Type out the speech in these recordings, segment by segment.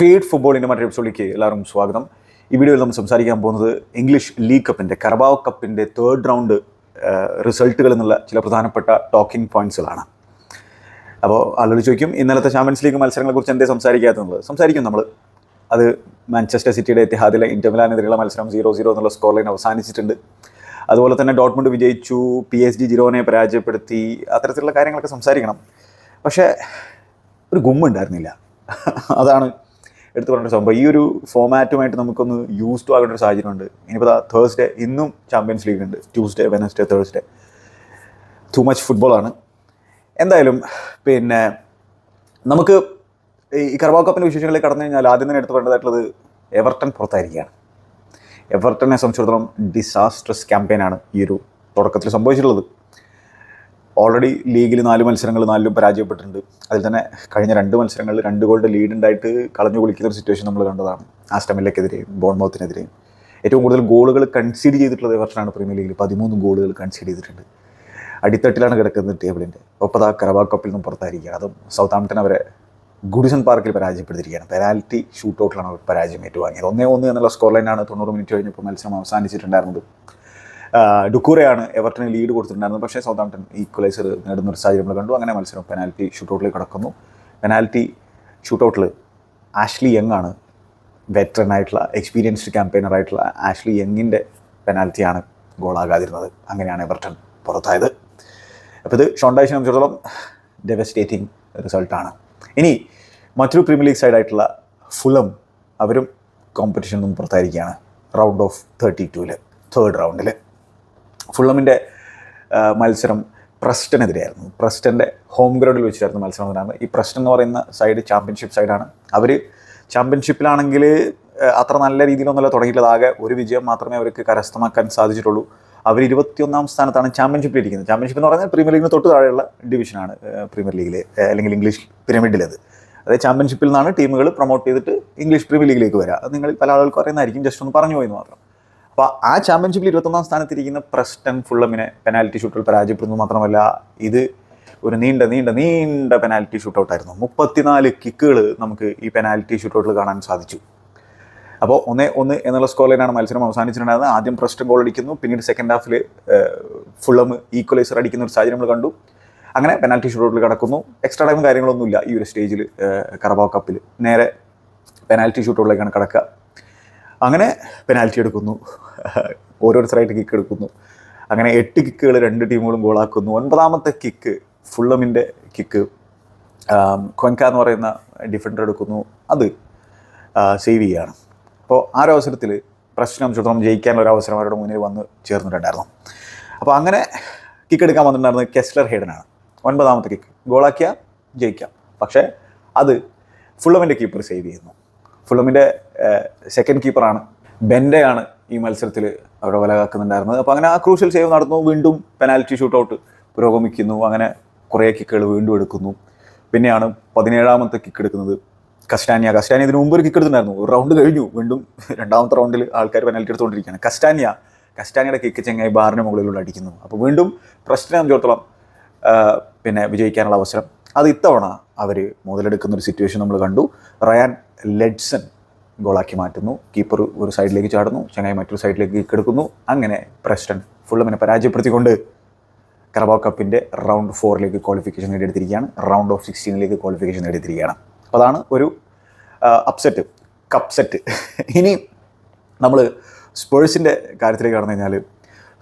Feed ഫുട്ബോളിന്റെ മറ്റൊരു എപ്പിസോഡിലേക്ക് എല്ലാവരും സ്വാഗതം. ഈ വീഡിയോയിൽ നമ്മൾ സംസാരിക്കാൻ പോകുന്നത് ഇംഗ്ലീഷ് ലീഗ് കപ്പിന്റെ കറബാവ് കപ്പിന്റെ തേർഡ് റൗണ്ട് റിസൾട്ടുകൾ എന്നുള്ള ചില പ്രധാനപ്പെട്ട ടോക്കിംഗ് പോയിന്റ്സുകളാണ് അപ്പോൾ ആളുകൾ ചോദിക്കും ഇന്നലത്തെ ചാമ്പ്യൻസ് ലീഗ് മത്സരങ്ങളെക്കുറിച്ച് എന്തേ സംസാരിക്കാത്തത്? സംസാരിക്കും നമ്മൾ. അത് മാഞ്ചസ്റ്റർ സിറ്റിയുടെ എത്തിഹാദിലെ ഇന്റർമിലാനെതിരെയുള്ള മത്സരം സീറോ സീറോ എന്നുള്ള സ്കോർ ലൈൻ അവസാനിച്ചിട്ടുണ്ട്. അതുപോലെ തന്നെ ഡോട്ട്മുണ്ട് വിജയിച്ചു പി എസ് ജി ജിറോനെ പരാജയപ്പെടുത്തി അത്തരത്തിലുള്ള കാര്യങ്ങളൊക്കെ സംസാരിക്കണം. പക്ഷേ ഒരു ഗുമ്മുണ്ടായിരുന്നില്ല. അതാണ് എടുത്തു പറഞ്ഞ സംഭവം. ഈ ഒരു ഫോമാറ്റുമായിട്ട് നമുക്കൊന്ന് യൂസ് ടു ആകേണ്ട ഒരു സാഹചര്യമുണ്ട്. ഇനിയിപ്പോൾ തേഴ്സ്ഡേ ഇന്നും ചാമ്പ്യൻസ് ലീഗ് ഉണ്ട്. Tuesday Wednesday Thursday too much ഫുട്ബോളാണ് എന്തായാലും പിന്നെ നമുക്ക് ഈ കർവാ കപ്പിന്റെ വിശേഷങ്ങളിൽ കടന്നു കഴിഞ്ഞാൽ ആദ്യം തന്നെ എടുത്തു പറയേണ്ടതായിട്ടുള്ളത് എവർട്ടൺ പുറത്തായിരിക്കുകയാണ്. എവർട്ടനെ സംബന്ധിച്ചിടത്തോളം ഡിസാസ്ട്രസ് ക്യാമ്പയിനാണ് ഈ ഒരു തുടക്കത്തിൽ സംഭവിച്ചിട്ടുള്ളത്. ഓൾറെഡി ലീഗിൽ നാല് മത്സരങ്ങൾ നാലിലും പരാജയപ്പെട്ടിട്ടുണ്ട്. അതിൽ തന്നെ കഴിഞ്ഞ രണ്ട് മത്സരങ്ങളിൽ രണ്ട് ഗോളിന്റെ ലീഡ് ഉണ്ടായിട്ട് കളഞ്ഞു കുളിക്കുന്ന ഒരു സിറ്റുവേഷൻ നമ്മൾ കണ്ടതാണ്. ആസ്റ്റമിലക്കെതിരെയും ബോൺമൗത്തിനെതിരെയും ഏറ്റവും കൂടുതൽ ഗോളുകൾ കൺസീഡ് ചെയ്തിട്ടുള്ളത് വർഷമാണ് പ്രീമിയർ ലീഗിൽ പതിമൂന്ന് ഗോളുകൾ കൺസീഡ് ചെയ്തിട്ടുണ്ട്. അടിത്തട്ടിലാണ് കിടക്കുന്നത് ടേബിളിന്റെ ഒപ്പത് ആ കറവാ കപ്പിൽ നിന്നും പുറത്തായിരിക്കുകയാണ്. അതും സൗത്ത് ആംപ്ടൺ അവരെ ഗുഡിസൺ പാർക്കിൽ പരാജയപ്പെടുത്തിയിരിക്കുകയാണ്. പെനാൽറ്റി ഷൂട്ടൗട്ടിലാണ് അവർ പരാജയം ഏറ്റുവാങ്ങിയത്. ഒന്നേ ഒന്ന് എന്നുള്ള സ്കോർ ലൈനാണ് തൊണ്ണൂറ് മിനിറ്റ് കഴിഞ്ഞപ്പോൾ മത്സരം അവസാനിച്ചിട്ടുണ്ടായിരുന്നത്. ഡുക്കൂറയാണ് എവർട്ടന് ലീഡ് കൊടുത്തിട്ടുണ്ടായിരുന്നത്. പക്ഷേ സൗത്ത് ആംപ്ടൺ ഈക്വലൈസർ നേടുന്ന ഒരു സാഹചര്യം നമ്മൾ കണ്ടു. അങ്ങനെ മത്സരം പെനാൽറ്റി ഷൂട്ടൗട്ടിലേക്ക് കടക്കുന്നു. പെനാൽറ്റി ഷൂട്ടൗട്ടിൽ ആഷ്ലി യങ് ആണ് വെറ്ററൻ ആയിട്ടുള്ള എക്സ്പീരിയൻസ്ഡ് ക്യാമ്പയിനർ ആയിട്ടുള്ള ആഷ്ലി യങ്ങിന്റെ പെനാൽറ്റിയാണ് ഗോളാകാതിരുന്നത്. അങ്ങനെയാണ് എവർട്ടൺ പുറത്തായത്. അപ്പോൾ ഇത് ഷോണ്ടായിഷിനെ സംബന്ധിച്ചിടത്തോളം ഡെവസ്റ്റേറ്റിംഗ് റിസൾട്ടാണ് ഇനി മറ്റൊരു പ്രീമിയർ ലീഗ് സൈഡായിട്ടുള്ള ഫുലം അവരും കോമ്പറ്റീഷനിൽ നിന്നും പുറത്തായിരിക്കുകയാണ്. റൗണ്ട് ഓഫ് തേർട്ടി ടൂവിൽ തേർഡ് റൗണ്ടിൽ ഫുള്ളമിന്റെ മത്സരം പ്രസ്റ്റനെതിരെയായിരുന്നു. പ്രസ്റ്റന്റെ ഹോം ഗ്രൗണ്ടിൽ വെച്ചിട്ടായിരുന്നു മത്സരം അതിനാണ് ഈ പ്രസ്റ്റൻ എന്ന് പറയുന്ന സൈഡ് ചാമ്പ്യൻഷിപ്പ് സൈഡാണ് അവർ ചാമ്പ്യൻഷിപ്പിലാണെങ്കിൽ അത്ര നല്ല രീതിയിലൊന്നുമല്ല തുടങ്ങിയിട്ടുള്ളത്. ആകെ ഒരു വിജയം മാത്രമേ അവർക്ക് കരസ്ഥമാക്കാൻ സാധിച്ചിട്ടുള്ളൂ. അവർ ഇരുപത്തിയൊന്നാം സ്ഥാനത്താണ് ചാമ്പ്യൻഷിപ്പിൽ ഇരിക്കുന്നത്. ചാമ്പ്യൻഷിപ്പ് എന്ന് പറഞ്ഞാൽ പ്രീമിയർ ലീഗിന് തൊട്ട് താഴെയുള്ള ഡിവിഷനാണ് പ്രീമിയർ ലീഗിൽ അല്ലെങ്കിൽ ഇംഗ്ലീഷ് പിരമിഡിലത് അതായത് ചാമ്പ്യൻഷിപ്പിൽ നിന്നാണ് ടീമുകൾ പ്രൊമോട്ട് ചെയ്തിട്ട് ഇംഗ്ലീഷ് പ്രീമിയർ ലീഗിലേക്ക് വരിക അത് നിങ്ങൾ പല ആളുകൾക്കും അറിയുന്നതായിരിക്കും. ജസ്റ്റ് ഒന്ന് പറഞ്ഞു പോയെന്ന് മാത്രം. അപ്പോൾ ആ ചാമ്പ്യൻഷിപ്പിൽ ഇരുപത്തൊന്നാം സ്ഥാനത്തിരിക്കുന്ന പ്രസ്റ്റൻ ഫുള്ളമിനെ പെനാൽറ്റി ഷൂട്ടിൽ പരാജയപ്പെടുന്നു മാത്രമല്ല ഇത് ഒരു നീണ്ട നീണ്ട നീണ്ട പെനാൽറ്റി ഷൂട്ടൗട്ടായിരുന്നു മുപ്പത്തിനാല് കിക്കുകൾ നമുക്ക് ഈ പെനാൽറ്റി ഷൂട്ടൗട്ടിൽ കാണാൻ സാധിച്ചു. അപ്പോൾ ഒന്നേ ഒന്ന് എന്നുള്ള സ്കോർ ലൈനാണ് മത്സരം അവസാനിച്ചിട്ടുണ്ടായിരുന്നത്. ആദ്യം പ്രസ്റ്റൻ ഗോൾ അടിക്കുന്നു പിന്നീട് സെക്കൻഡ് ഹാഫിൽ ഫുള്ളം ഈക്വലൈസർ അടിക്കുന്ന ഒരു സാഹചര്യം നമ്മൾ കണ്ടു. അങ്ങനെ പെനാൽറ്റി ഷൂട്ടൗട്ടിൽ കടക്കുന്നു. എക്സ്ട്രാ ടൈം കാര്യങ്ങളൊന്നുമില്ല ഈ ഒരു സ്റ്റേജിൽ കറബാവ് കപ്പിൽ നേരെ പെനാൽറ്റി ഷൂട്ടൗട്ടിലേക്കാണ് കടക്കുക. അങ്ങനെ പെനാൽറ്റി എടുക്കുന്നു. ഓരോരുത്തരായിട്ട് കിക്ക് എടുക്കുന്നു. അങ്ങനെ എട്ട് കിക്കുകൾ രണ്ട് ടീമുകളും ഗോളാക്കുന്നു ഒൻപതാമത്തെ കിക്ക് ഫുള്ളമിന്റെ കിക്ക് ക്വൻക എന്ന് പറയുന്ന ഡിഫൻഡർ എടുക്കുന്നു. അത് സേവ് ചെയ്യുകയാണ് അപ്പോൾ ആ ഒരു അവസരത്തിൽ പ്രശ്നം ചോദിച്ചോളം ജയിക്കാനുള്ള ഒരു അവസരം അവരുടെ മുന്നിൽ വന്ന് ചേർന്നിട്ടുണ്ടായിരുന്നു. അപ്പോൾ അങ്ങനെ കിക്ക് എടുക്കാൻ വന്നിട്ടുണ്ടായിരുന്നത് കെസ്ലർ ഹേഡനാണ് ഒൻപതാമത്തെ കിക്ക് ഗോളാക്കിയാൽ ജയിക്കാം. പക്ഷേ അത് ഫുള്ളമിന്റെ കീപ്പർ സേവ് ചെയ്യുന്നു. ഫുള്ളമിന്റെ സെക്കൻഡ് കീപ്പറാണ് ബെൻഡയാണ് ഈ മത്സരത്തിൽ അവിടെ വലകാക്കുന്നുണ്ടായിരുന്നത്. അപ്പോൾ അങ്ങനെ ആ ക്രൂഷ്യൽ സേവ് നടന്നു. വീണ്ടും പെനാൽറ്റി ഷൂട്ടൗട്ട് പുരോഗമിക്കുന്നു. അങ്ങനെ കുറേ കിക്കുകൾ വീണ്ടും എടുക്കുന്നു. പിന്നെയാണ് പതിനേഴാമത്തെ കിക്ക് എടുക്കുന്നത് കസ്റ്റാനിയ. കസ്റ്റാനിയ ഇതിന് മുമ്പ് ഒരു കിക്ക് എടുത്തിട്ടുണ്ടായിരുന്നു. ഒരു റൗണ്ട് കഴിഞ്ഞു. വീണ്ടും രണ്ടാമത്തെ റൗണ്ടിൽ ആൾക്കാർ പെനാൽറ്റി എടുത്തുകൊണ്ടിരിക്കുകയാണ്. കസ്റ്റാനിയ കസ്റ്റാനിയുടെ കിക്ക് ചെങ്ങായി ബാറിന് മുകളിലൂടെ അടിക്കുന്നു. അപ്പോൾ വീണ്ടും പ്രശ്നം ചോദിച്ചോളം പിന്നെ വിജയിക്കാനുള്ള അവസരം അത് ഇത്തവണ അവർ മുതലെടുക്കുന്ന ഒരു സിറ്റുവേഷൻ നമ്മൾ കണ്ടു. റയാൻ ലെഡ്സൺ ഗോളാക്കി മാറ്റുന്നു. കീപ്പർ ഒരു സൈഡിലേക്ക് ചാടുന്നു. ചങ്ങായി മറ്റൊരു സൈഡിലേക്ക് കിക്ക് എടുക്കുന്നു. അങ്ങനെ പ്രസ്റ്റൺ ഫുള്ളമിനെ പരാജയപ്പെടുത്തിക്കൊണ്ട് കറബാവ് കപ്പിന്റെ റൗണ്ട് ഫോറിലേക്ക് ക്വാളിഫിക്കേഷൻ നേടിയെടുത്തിരിക്കുകയാണ്. റൗണ്ട് ഓഫ് സിക്സ്റ്റീനിലേക്ക് ക്വാളിഫിക്കേഷൻ നേടിയെടുത്തിരിക്കുകയാണ്. അപ്പോൾ അതാണ് ഒരു അപ്സെറ്റ് കപ്സെറ്റ് ഇനി നമ്മൾ സ്പേഴ്സിന്റെ കാര്യത്തിലേക്ക് കടന്നു കഴിഞ്ഞാൽ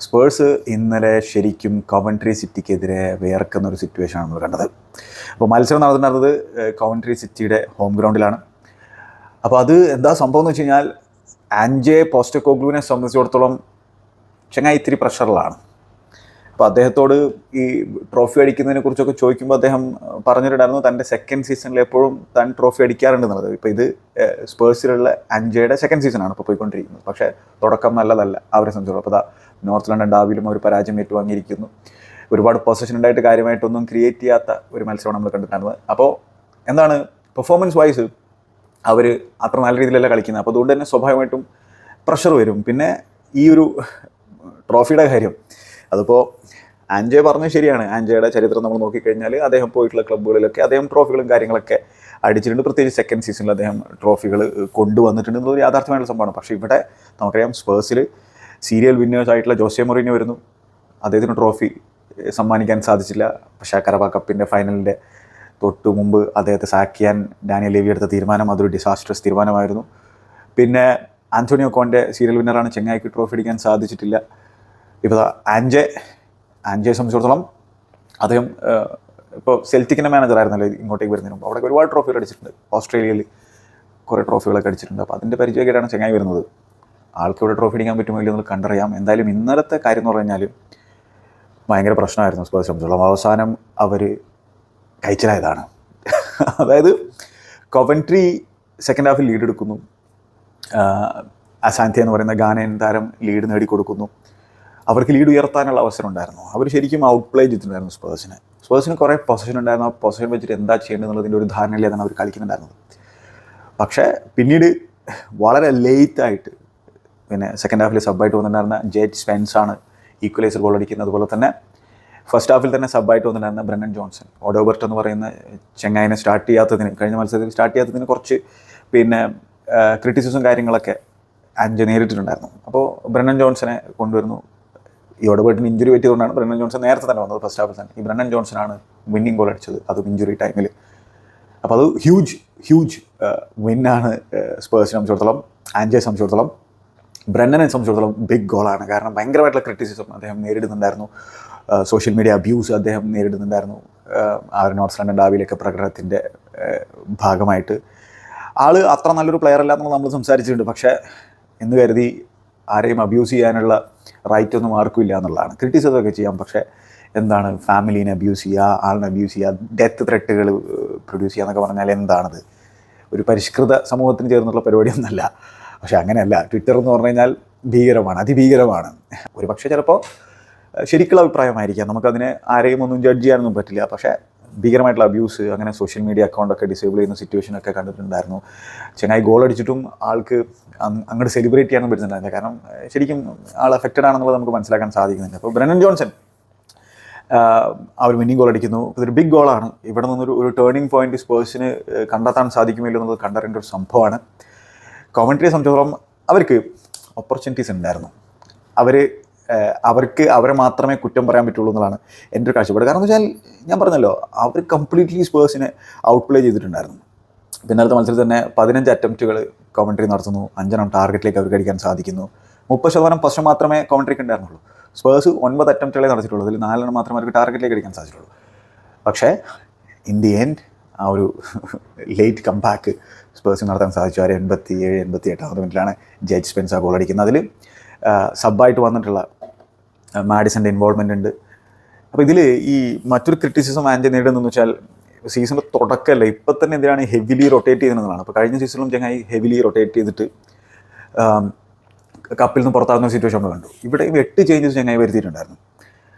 സ്പേഴ്സ് ഇന്നലെ ശരിക്കും കവൻട്രി സിറ്റിക്കെതിരെ വിയർക്കുന്ന ഒരു സിറ്റുവേഷനാണ് നമ്മൾ കണ്ടത്. അപ്പോൾ മത്സരം നടന്നിരുന്നത് കവൻട്രി സിറ്റിയുടെ ഹോം ഗ്രൗണ്ടിലാണ് അപ്പോൾ അത് എന്താ സംഭവം എന്ന് വെച്ച് കഴിഞ്ഞാൽ ആൻജെ പോസ്റ്റക്കോഗ്ലുവിനെ സംബന്ധിച്ചിടത്തോളം ചങ്ങായി ഇത്തിരി പ്രഷറിലാണ് അപ്പോൾ അദ്ദേഹത്തോട് ഈ ട്രോഫി അടിക്കുന്നതിനെ കുറിച്ചൊക്കെ ചോദിക്കുമ്പോൾ അദ്ദേഹം പറഞ്ഞിട്ടുണ്ടായിരുന്നു തന്റെ സെക്കൻഡ് സീസണിൽ എപ്പോഴും താൻ ട്രോഫി അടിക്കാറുണ്ടെന്നുള്ളത് ഇപ്പോൾ ഇത് സ്പേഴ്സിലുള്ള അഞ്ചയുടെ സെക്കൻഡ് സീസണാണ് ഇപ്പോൾ പോയിക്കൊണ്ടിരിക്കുന്നത്. പക്ഷേ തുടക്കം നല്ലതല്ല അവരെ സംബന്ധിച്ചോളം. അപ്പോൾ നോർത്ത് ലണ്ടൻ ഡാവിലും അവർ പരാജയം ഏറ്റുവാങ്ങിയിരിക്കുന്നു. ഒരുപാട് പൊസിഷൻ ഉണ്ടായിട്ട് കാര്യമായിട്ടൊന്നും ക്രിയേറ്റ് ചെയ്യാത്ത ഒരു മത്സരമാണ് നമ്മൾ കണ്ടിട്ടുണ്ടായിരുന്നത്. അപ്പോൾ എന്താണ് പെർഫോമൻസ് വൈസ് അവർ അത്ര നല്ല രീതിയിലല്ല കളിക്കുന്നത്. അപ്പോൾ അതുകൊണ്ട് തന്നെ സ്വാഭാവികമായിട്ടും പ്രഷർ വരും. പിന്നെ ഈ ഒരു ട്രോഫിയുടെ കാര്യം. അതിപ്പോൾ ആൻജെ പറഞ്ഞത് ശരിയാണ്. ആൻജയുടെ ചരിത്രം നമ്മൾ നോക്കിക്കഴിഞ്ഞാൽ അദ്ദേഹം പോയിട്ടുള്ള ക്ലബ്ബുകളിലൊക്കെ അദ്ദേഹം ട്രോഫികളും കാര്യങ്ങളൊക്കെ അടിച്ചിട്ടുണ്ട്. പ്രത്യേകിച്ച് സെക്കൻഡ് സീസണിൽ അദ്ദേഹം ട്രോഫികൾ കൊണ്ടുവന്നിട്ടുണ്ട് എന്നുള്ളൊരു യാഥാർത്ഥ്യമായിട്ടുള്ള സംഭവമാണ്. പക്ഷേ ഇവിടെ നമുക്കറിയാം സ്പേഴ്സിൽ സീരിയൽ വിന്നേഴ്സ് ആയിട്ടുള്ള ജോസെ മൊറീനോ വരുന്നു. അദ്ദേഹത്തിന് ട്രോഫി സമ്മാനിക്കാൻ സാധിച്ചില്ല. പക്ഷേ കരബ കപ്പിന്റെ ഫൈനലിന്റെ തൊട്ട് മുമ്പ് അദ്ദേഹത്തെ സാക്കിയാൻ ഡാനിയൽ ലേവി എടുത്ത തീരുമാനം അതൊരു ഡിസാസ്ട്രസ് തീരുമാനമായിരുന്നു. പിന്നെ ആന്റോണിയോ കോന്റെ സീരിയൽ വിന്നറാണ് ചെങ്ങായിക്ക് ട്രോഫി അടിക്കാൻ സാധിച്ചിട്ടില്ല. ഇപ്പോൾ ആൻജെ ആൻജയെ സംബന്ധിച്ചിടത്തോളം അദ്ദേഹം ഇപ്പോൾ സെൽറ്റിക്കിന്റെ മാനേജറായിരുന്നല്ലോ ഇങ്ങോട്ടേക്ക് വരുന്നതിന് മുമ്പ്. അവിടെ ഒരുപാട് ട്രോഫികൾ അടിച്ചിട്ടുണ്ട്. ഓസ്ട്രേലിയയിൽ കുറേ ട്രോഫികളൊക്കെ അടിച്ചിട്ടുണ്ട്. അപ്പോൾ അതിന്റെ പരിചയമൊക്കെയാണ് ചെങ്ങായി വരുന്നത്. ആൾക്ക് ഇവിടെ ട്രോഫി അടിക്കാൻ പറ്റുമോ ഇല്ലെന്ന് കണ്ടറിയാം. എന്തായാലും ഇന്നലത്തെ കാര്യം എന്ന് പറഞ്ഞു കഴിഞ്ഞാൽ ഭയങ്കര പ്രശ്നമായിരുന്നു സ്പേഴ്സ് സംബന്ധിച്ചോളം അവസാനം അവർ കഴിച്ചിലായതാണ്. അതായത് കൊവൻട്രി സെക്കൻഡ് ഹാഫിൽ ലീഡ് എടുക്കുന്നു. അസാന്ധ്യ എന്ന് പറയുന്ന ഗാനൻ താരം ലീഡ് നേടിക്കൊടുക്കുന്നു. അവർക്ക് ലീഡ് ഉയർത്താനുള്ള അവസരം ഉണ്ടായിരുന്നു. അവർ ശരിക്കും ഔട്ട് പ്ലേ ചെയ്തിട്ടുണ്ടായിരുന്നു സ്പേഴ്സിന് സ്പേഴ്സിന് കുറേ പൊസിഷൻ ഉണ്ടായിരുന്നു. ആ പൊസിഷൻ വെച്ചിട്ട് എന്താ ചെയ്യേണ്ടതെന്നുള്ളതിന്റെ ഒരു ധാരണയിലാണ് അവർ കളിക്കുന്നുണ്ടായിരുന്നത്. പക്ഷേ പിന്നീട് വളരെ ലേറ്റായിട്ട് പിന്നെ സെക്കൻഡ് ഹാഫിൽ സബ്ബായിട്ട് വന്നിട്ടുണ്ടായിരുന്ന ജേറ്റ് സ്പെൻസ് ആണ് ഈക്വലൈസർ ഗോൾ അടിക്കുന്നത്. അതുപോലെ തന്നെ ഫസ്റ്റ് ഹാഫിൽ തന്നെ സബ്ബായിട്ട് വന്നിട്ടുണ്ടായിരുന്ന ബ്രണ്ണൻ ജോൺസൺ ഓഡോബർട്ട് എന്ന് പറയുന്ന ചെങ്ങായിനെ സ്റ്റാർട്ട് ചെയ്യാത്തതിന് കഴിഞ്ഞ മത്സരത്തിൽ സ്റ്റാർട്ട് ചെയ്യാത്തതിന് കുറച്ച് പിന്നെ ക്രിറ്റിസിസും കാര്യങ്ങളൊക്കെ അഞ്ച് നേരിട്ടിട്ടുണ്ടായിരുന്നു. അപ്പോൾ ബ്രണ്ണൻ ജോൺസനെ കൊണ്ടുവരുന്നു. ഈ ഓഡോബർട്ടിന് ഇഞ്ചുറി പറ്റിയതുകൊണ്ടാണ് ബ്രണ്ണൻ ജോൺസൺ നേരത്തെ തന്നെ വന്നത് ഫസ്റ്റ് ഹാഫിൽ തന്നെ. ഈ ബ്രണ്ണൻ ജോൺസനാണ് വിന്നിംഗ് ഗോൾ അടിച്ചത് അതും ഇഞ്ചുറി ടൈമിൽ അപ്പോൾ അത് ഹ്യൂജ് ഹ്യൂജ് വിന്നാണ് സ്പേഴ്സിനെ സംബന്ധിച്ചിടത്തോളം ആൻജയെ സംബന്ധിച്ചിടത്തോളം ബ്രണ്ണനെ സംബന്ധിച്ചിടത്തോളം ബിഗ് ഗോളാണ് കാരണം ഭയങ്കരമായിട്ടുള്ള ക്രിറ്റിസിസം അദ്ദേഹം നേരിടുന്നുണ്ടായിരുന്നു. സോഷ്യൽ മീഡിയ അബ്യൂസ് അദ്ദേഹം നേരിടുന്നുണ്ടായിരുന്നു. ആ ഒരു നോർത്ത് ലണ്ടൻ ഡാവിയിലൊക്കെ പ്രകടനത്തിന്റെ ഭാഗമായിട്ട്. ആൾ അത്ര നല്ലൊരു പ്ലെയർ അല്ല എന്നുള്ളത് നമ്മൾ സംസാരിച്ചിട്ടുണ്ട്. പക്ഷേ എന്ന് കരുതി ആരെയും അബ്യൂസ് ചെയ്യാനുള്ള റൈറ്റ് ഒന്നും ആർക്കും ഇല്ല എന്നുള്ളതാണ്. ക്രിറ്റിസിസമൊക്കെ ചെയ്യാം. പക്ഷേ എന്താണ് ഫാമിലീനെ അബ്യൂസ് ചെയ്യുക ആളിനെ അബ്യൂസ് ചെയ്യുക ഡെത്ത് ത്രെട്ടുകൾ പ്രൊഡ്യൂസ് ചെയ്യുക എന്നൊക്കെ പറഞ്ഞാൽ എന്താണത്? ഒരു പരിഷ്കൃത സമൂഹത്തിന് ചേർന്നുള്ള പരിപാടിയൊന്നുമല്ല പക്ഷെ അങ്ങനെയല്ല. ട്വിറ്റർ എന്ന് പറഞ്ഞു കഴിഞ്ഞാൽ ഭീകരമാണ് അതിഭീകരമാണ്. ഒരു പക്ഷേ ചിലപ്പോൾ ശരിക്കുള്ള അഭിപ്രായമായിരിക്കാം. നമുക്കതിനെ ആരെയും ഒന്നും ജഡ്ജ് ചെയ്യാനൊന്നും പറ്റില്ല. പക്ഷേ ഭീകരമായിട്ടുള്ള അബ്യൂസ് അങ്ങനെ സോഷ്യൽ മീഡിയ അക്കൗണ്ടൊക്കെ ഡിസേബിൾ ചെയ്യുന്ന സിറ്റുവേഷനൊക്കെ കണ്ടിട്ടുണ്ടായിരുന്നു. ചെങ്ങായി ഗോൾ അടിച്ചിട്ടും ആൾക്ക് അങ്ങോട്ട് സെലിബ്രേറ്റ് ചെയ്യാനും പറ്റുന്നുണ്ടായിരുന്നില്ല. കാരണം ശരിക്കും ആൾ എഫക്റ്റഡ് ആണെന്നുള്ളത് നമുക്ക് മനസ്സിലാക്കാൻ സാധിക്കുന്നുണ്ട് അപ്പോൾ ബ്രനൻ ജോൺസൺ അവർ ഒരു വിന്നിംഗ് ഗോൾ അടിക്കുന്നു ഇതൊരു ബിഗ് ഗോളാണ് ഇവിടെ നിന്നൊരു ഒരു ടേണിംഗ് പോയിന്റ് സ്പേഴ്സിന് കണ്ടെത്താൻ സാധിക്കുമല്ലോ എന്നുള്ളത് കണ്ടറിയേണ്ട ഒരു സംഭവമാണ്. കോമൻട്രിയെ സംബന്ധിച്ചിടത്തോളം അവർക്ക് ഓപ്പർച്യൂണിറ്റീസ് ഉണ്ടായിരുന്നു. അവർ അവർക്ക് അവരെ മാത്രമേ കുറ്റം പറയാൻ പറ്റുള്ളൂ എന്നുള്ളതാണ് എന്റെ ഒരു കാഴ്ചപ്പാട്. കാരണം വെച്ചാൽ ഞാൻ പറഞ്ഞല്ലോ അവർ കംപ്ലീറ്റ്ലി സ്പേഴ്സിനെ ഔട്ട് പ്ലേ ചെയ്തിട്ടുണ്ടായിരുന്നു. പിന്നാലത്തെ മത്സരത്തിൽ തന്നെ പതിനഞ്ച് അറ്റംപ്റ്റുകൾ കോമൻട്രി നടത്തുന്നു. അഞ്ചെണ്ണം ടാർഗറ്റിലേക്ക് അവർക്ക് അടിക്കാൻ സാധിക്കുന്നു. മുപ്പത് ശതമാനം പ്രശ്നം മാത്രമേ കോമൻട്രിക്ക് ഉണ്ടായിരുന്നുള്ളൂ. സ്പേഴ്സ് ഒൻപത് അറ്റംപ്റ്റുകളെ നടത്തിയിട്ടുള്ളൂ. അതിൽ നാലെണ്ണം മാത്രമേ അവർക്ക് ടാർഗറ്റിലേക്ക് അടിക്കാൻ സാധിച്ചിട്ടുള്ളൂ. പക്ഷേ ഇൻ ദി എൻഡ് ആ ഒരു ലേറ്റ് കംബാക്ക് സ്പേഴ്സിന് നടത്താൻ സാധിച്ചു. ആ എൺപത്തി ഏഴ് എൺപത്തി എട്ടാമത് മിനിറ്റിലാണ് ജഡ്ജ് സ്പെൻസ് ആ ഗോൾ അടിക്കുന്നത് അതിൽ സബായിട്ട് വന്നിട്ടുള്ള മാഡിസന്റെ ഇൻവോൾവ്മെന്റ് ഉണ്ട്. അപ്പോൾ ഇതിൽ ഈ മറ്റൊരു ക്രിറ്റിസിസം ആൻജി നേടുന്നതെന്ന് വെച്ചാൽ സീസണിന്റെ തുടക്കമല്ല ഇപ്പം തന്നെ എന്തിനാണ് ഹെവിലി റൊട്ടേറ്റ് ചെയ്യുന്നതാണ് അപ്പോൾ കഴിഞ്ഞ സീസണിലും ചങ്ങായി ഹെവിലി റൊട്ടേറ്റ് ചെയ്തിട്ട് കപ്പിൽ നിന്ന് പുറത്താകുന്ന സിറ്റുവേഷൻ നമ്മൾ കണ്ടു. ഇവിടെയും എട്ട് ചേഞ്ചസ് ചങ്ങായി വരുത്തിയിട്ടുണ്ടായിരുന്നു.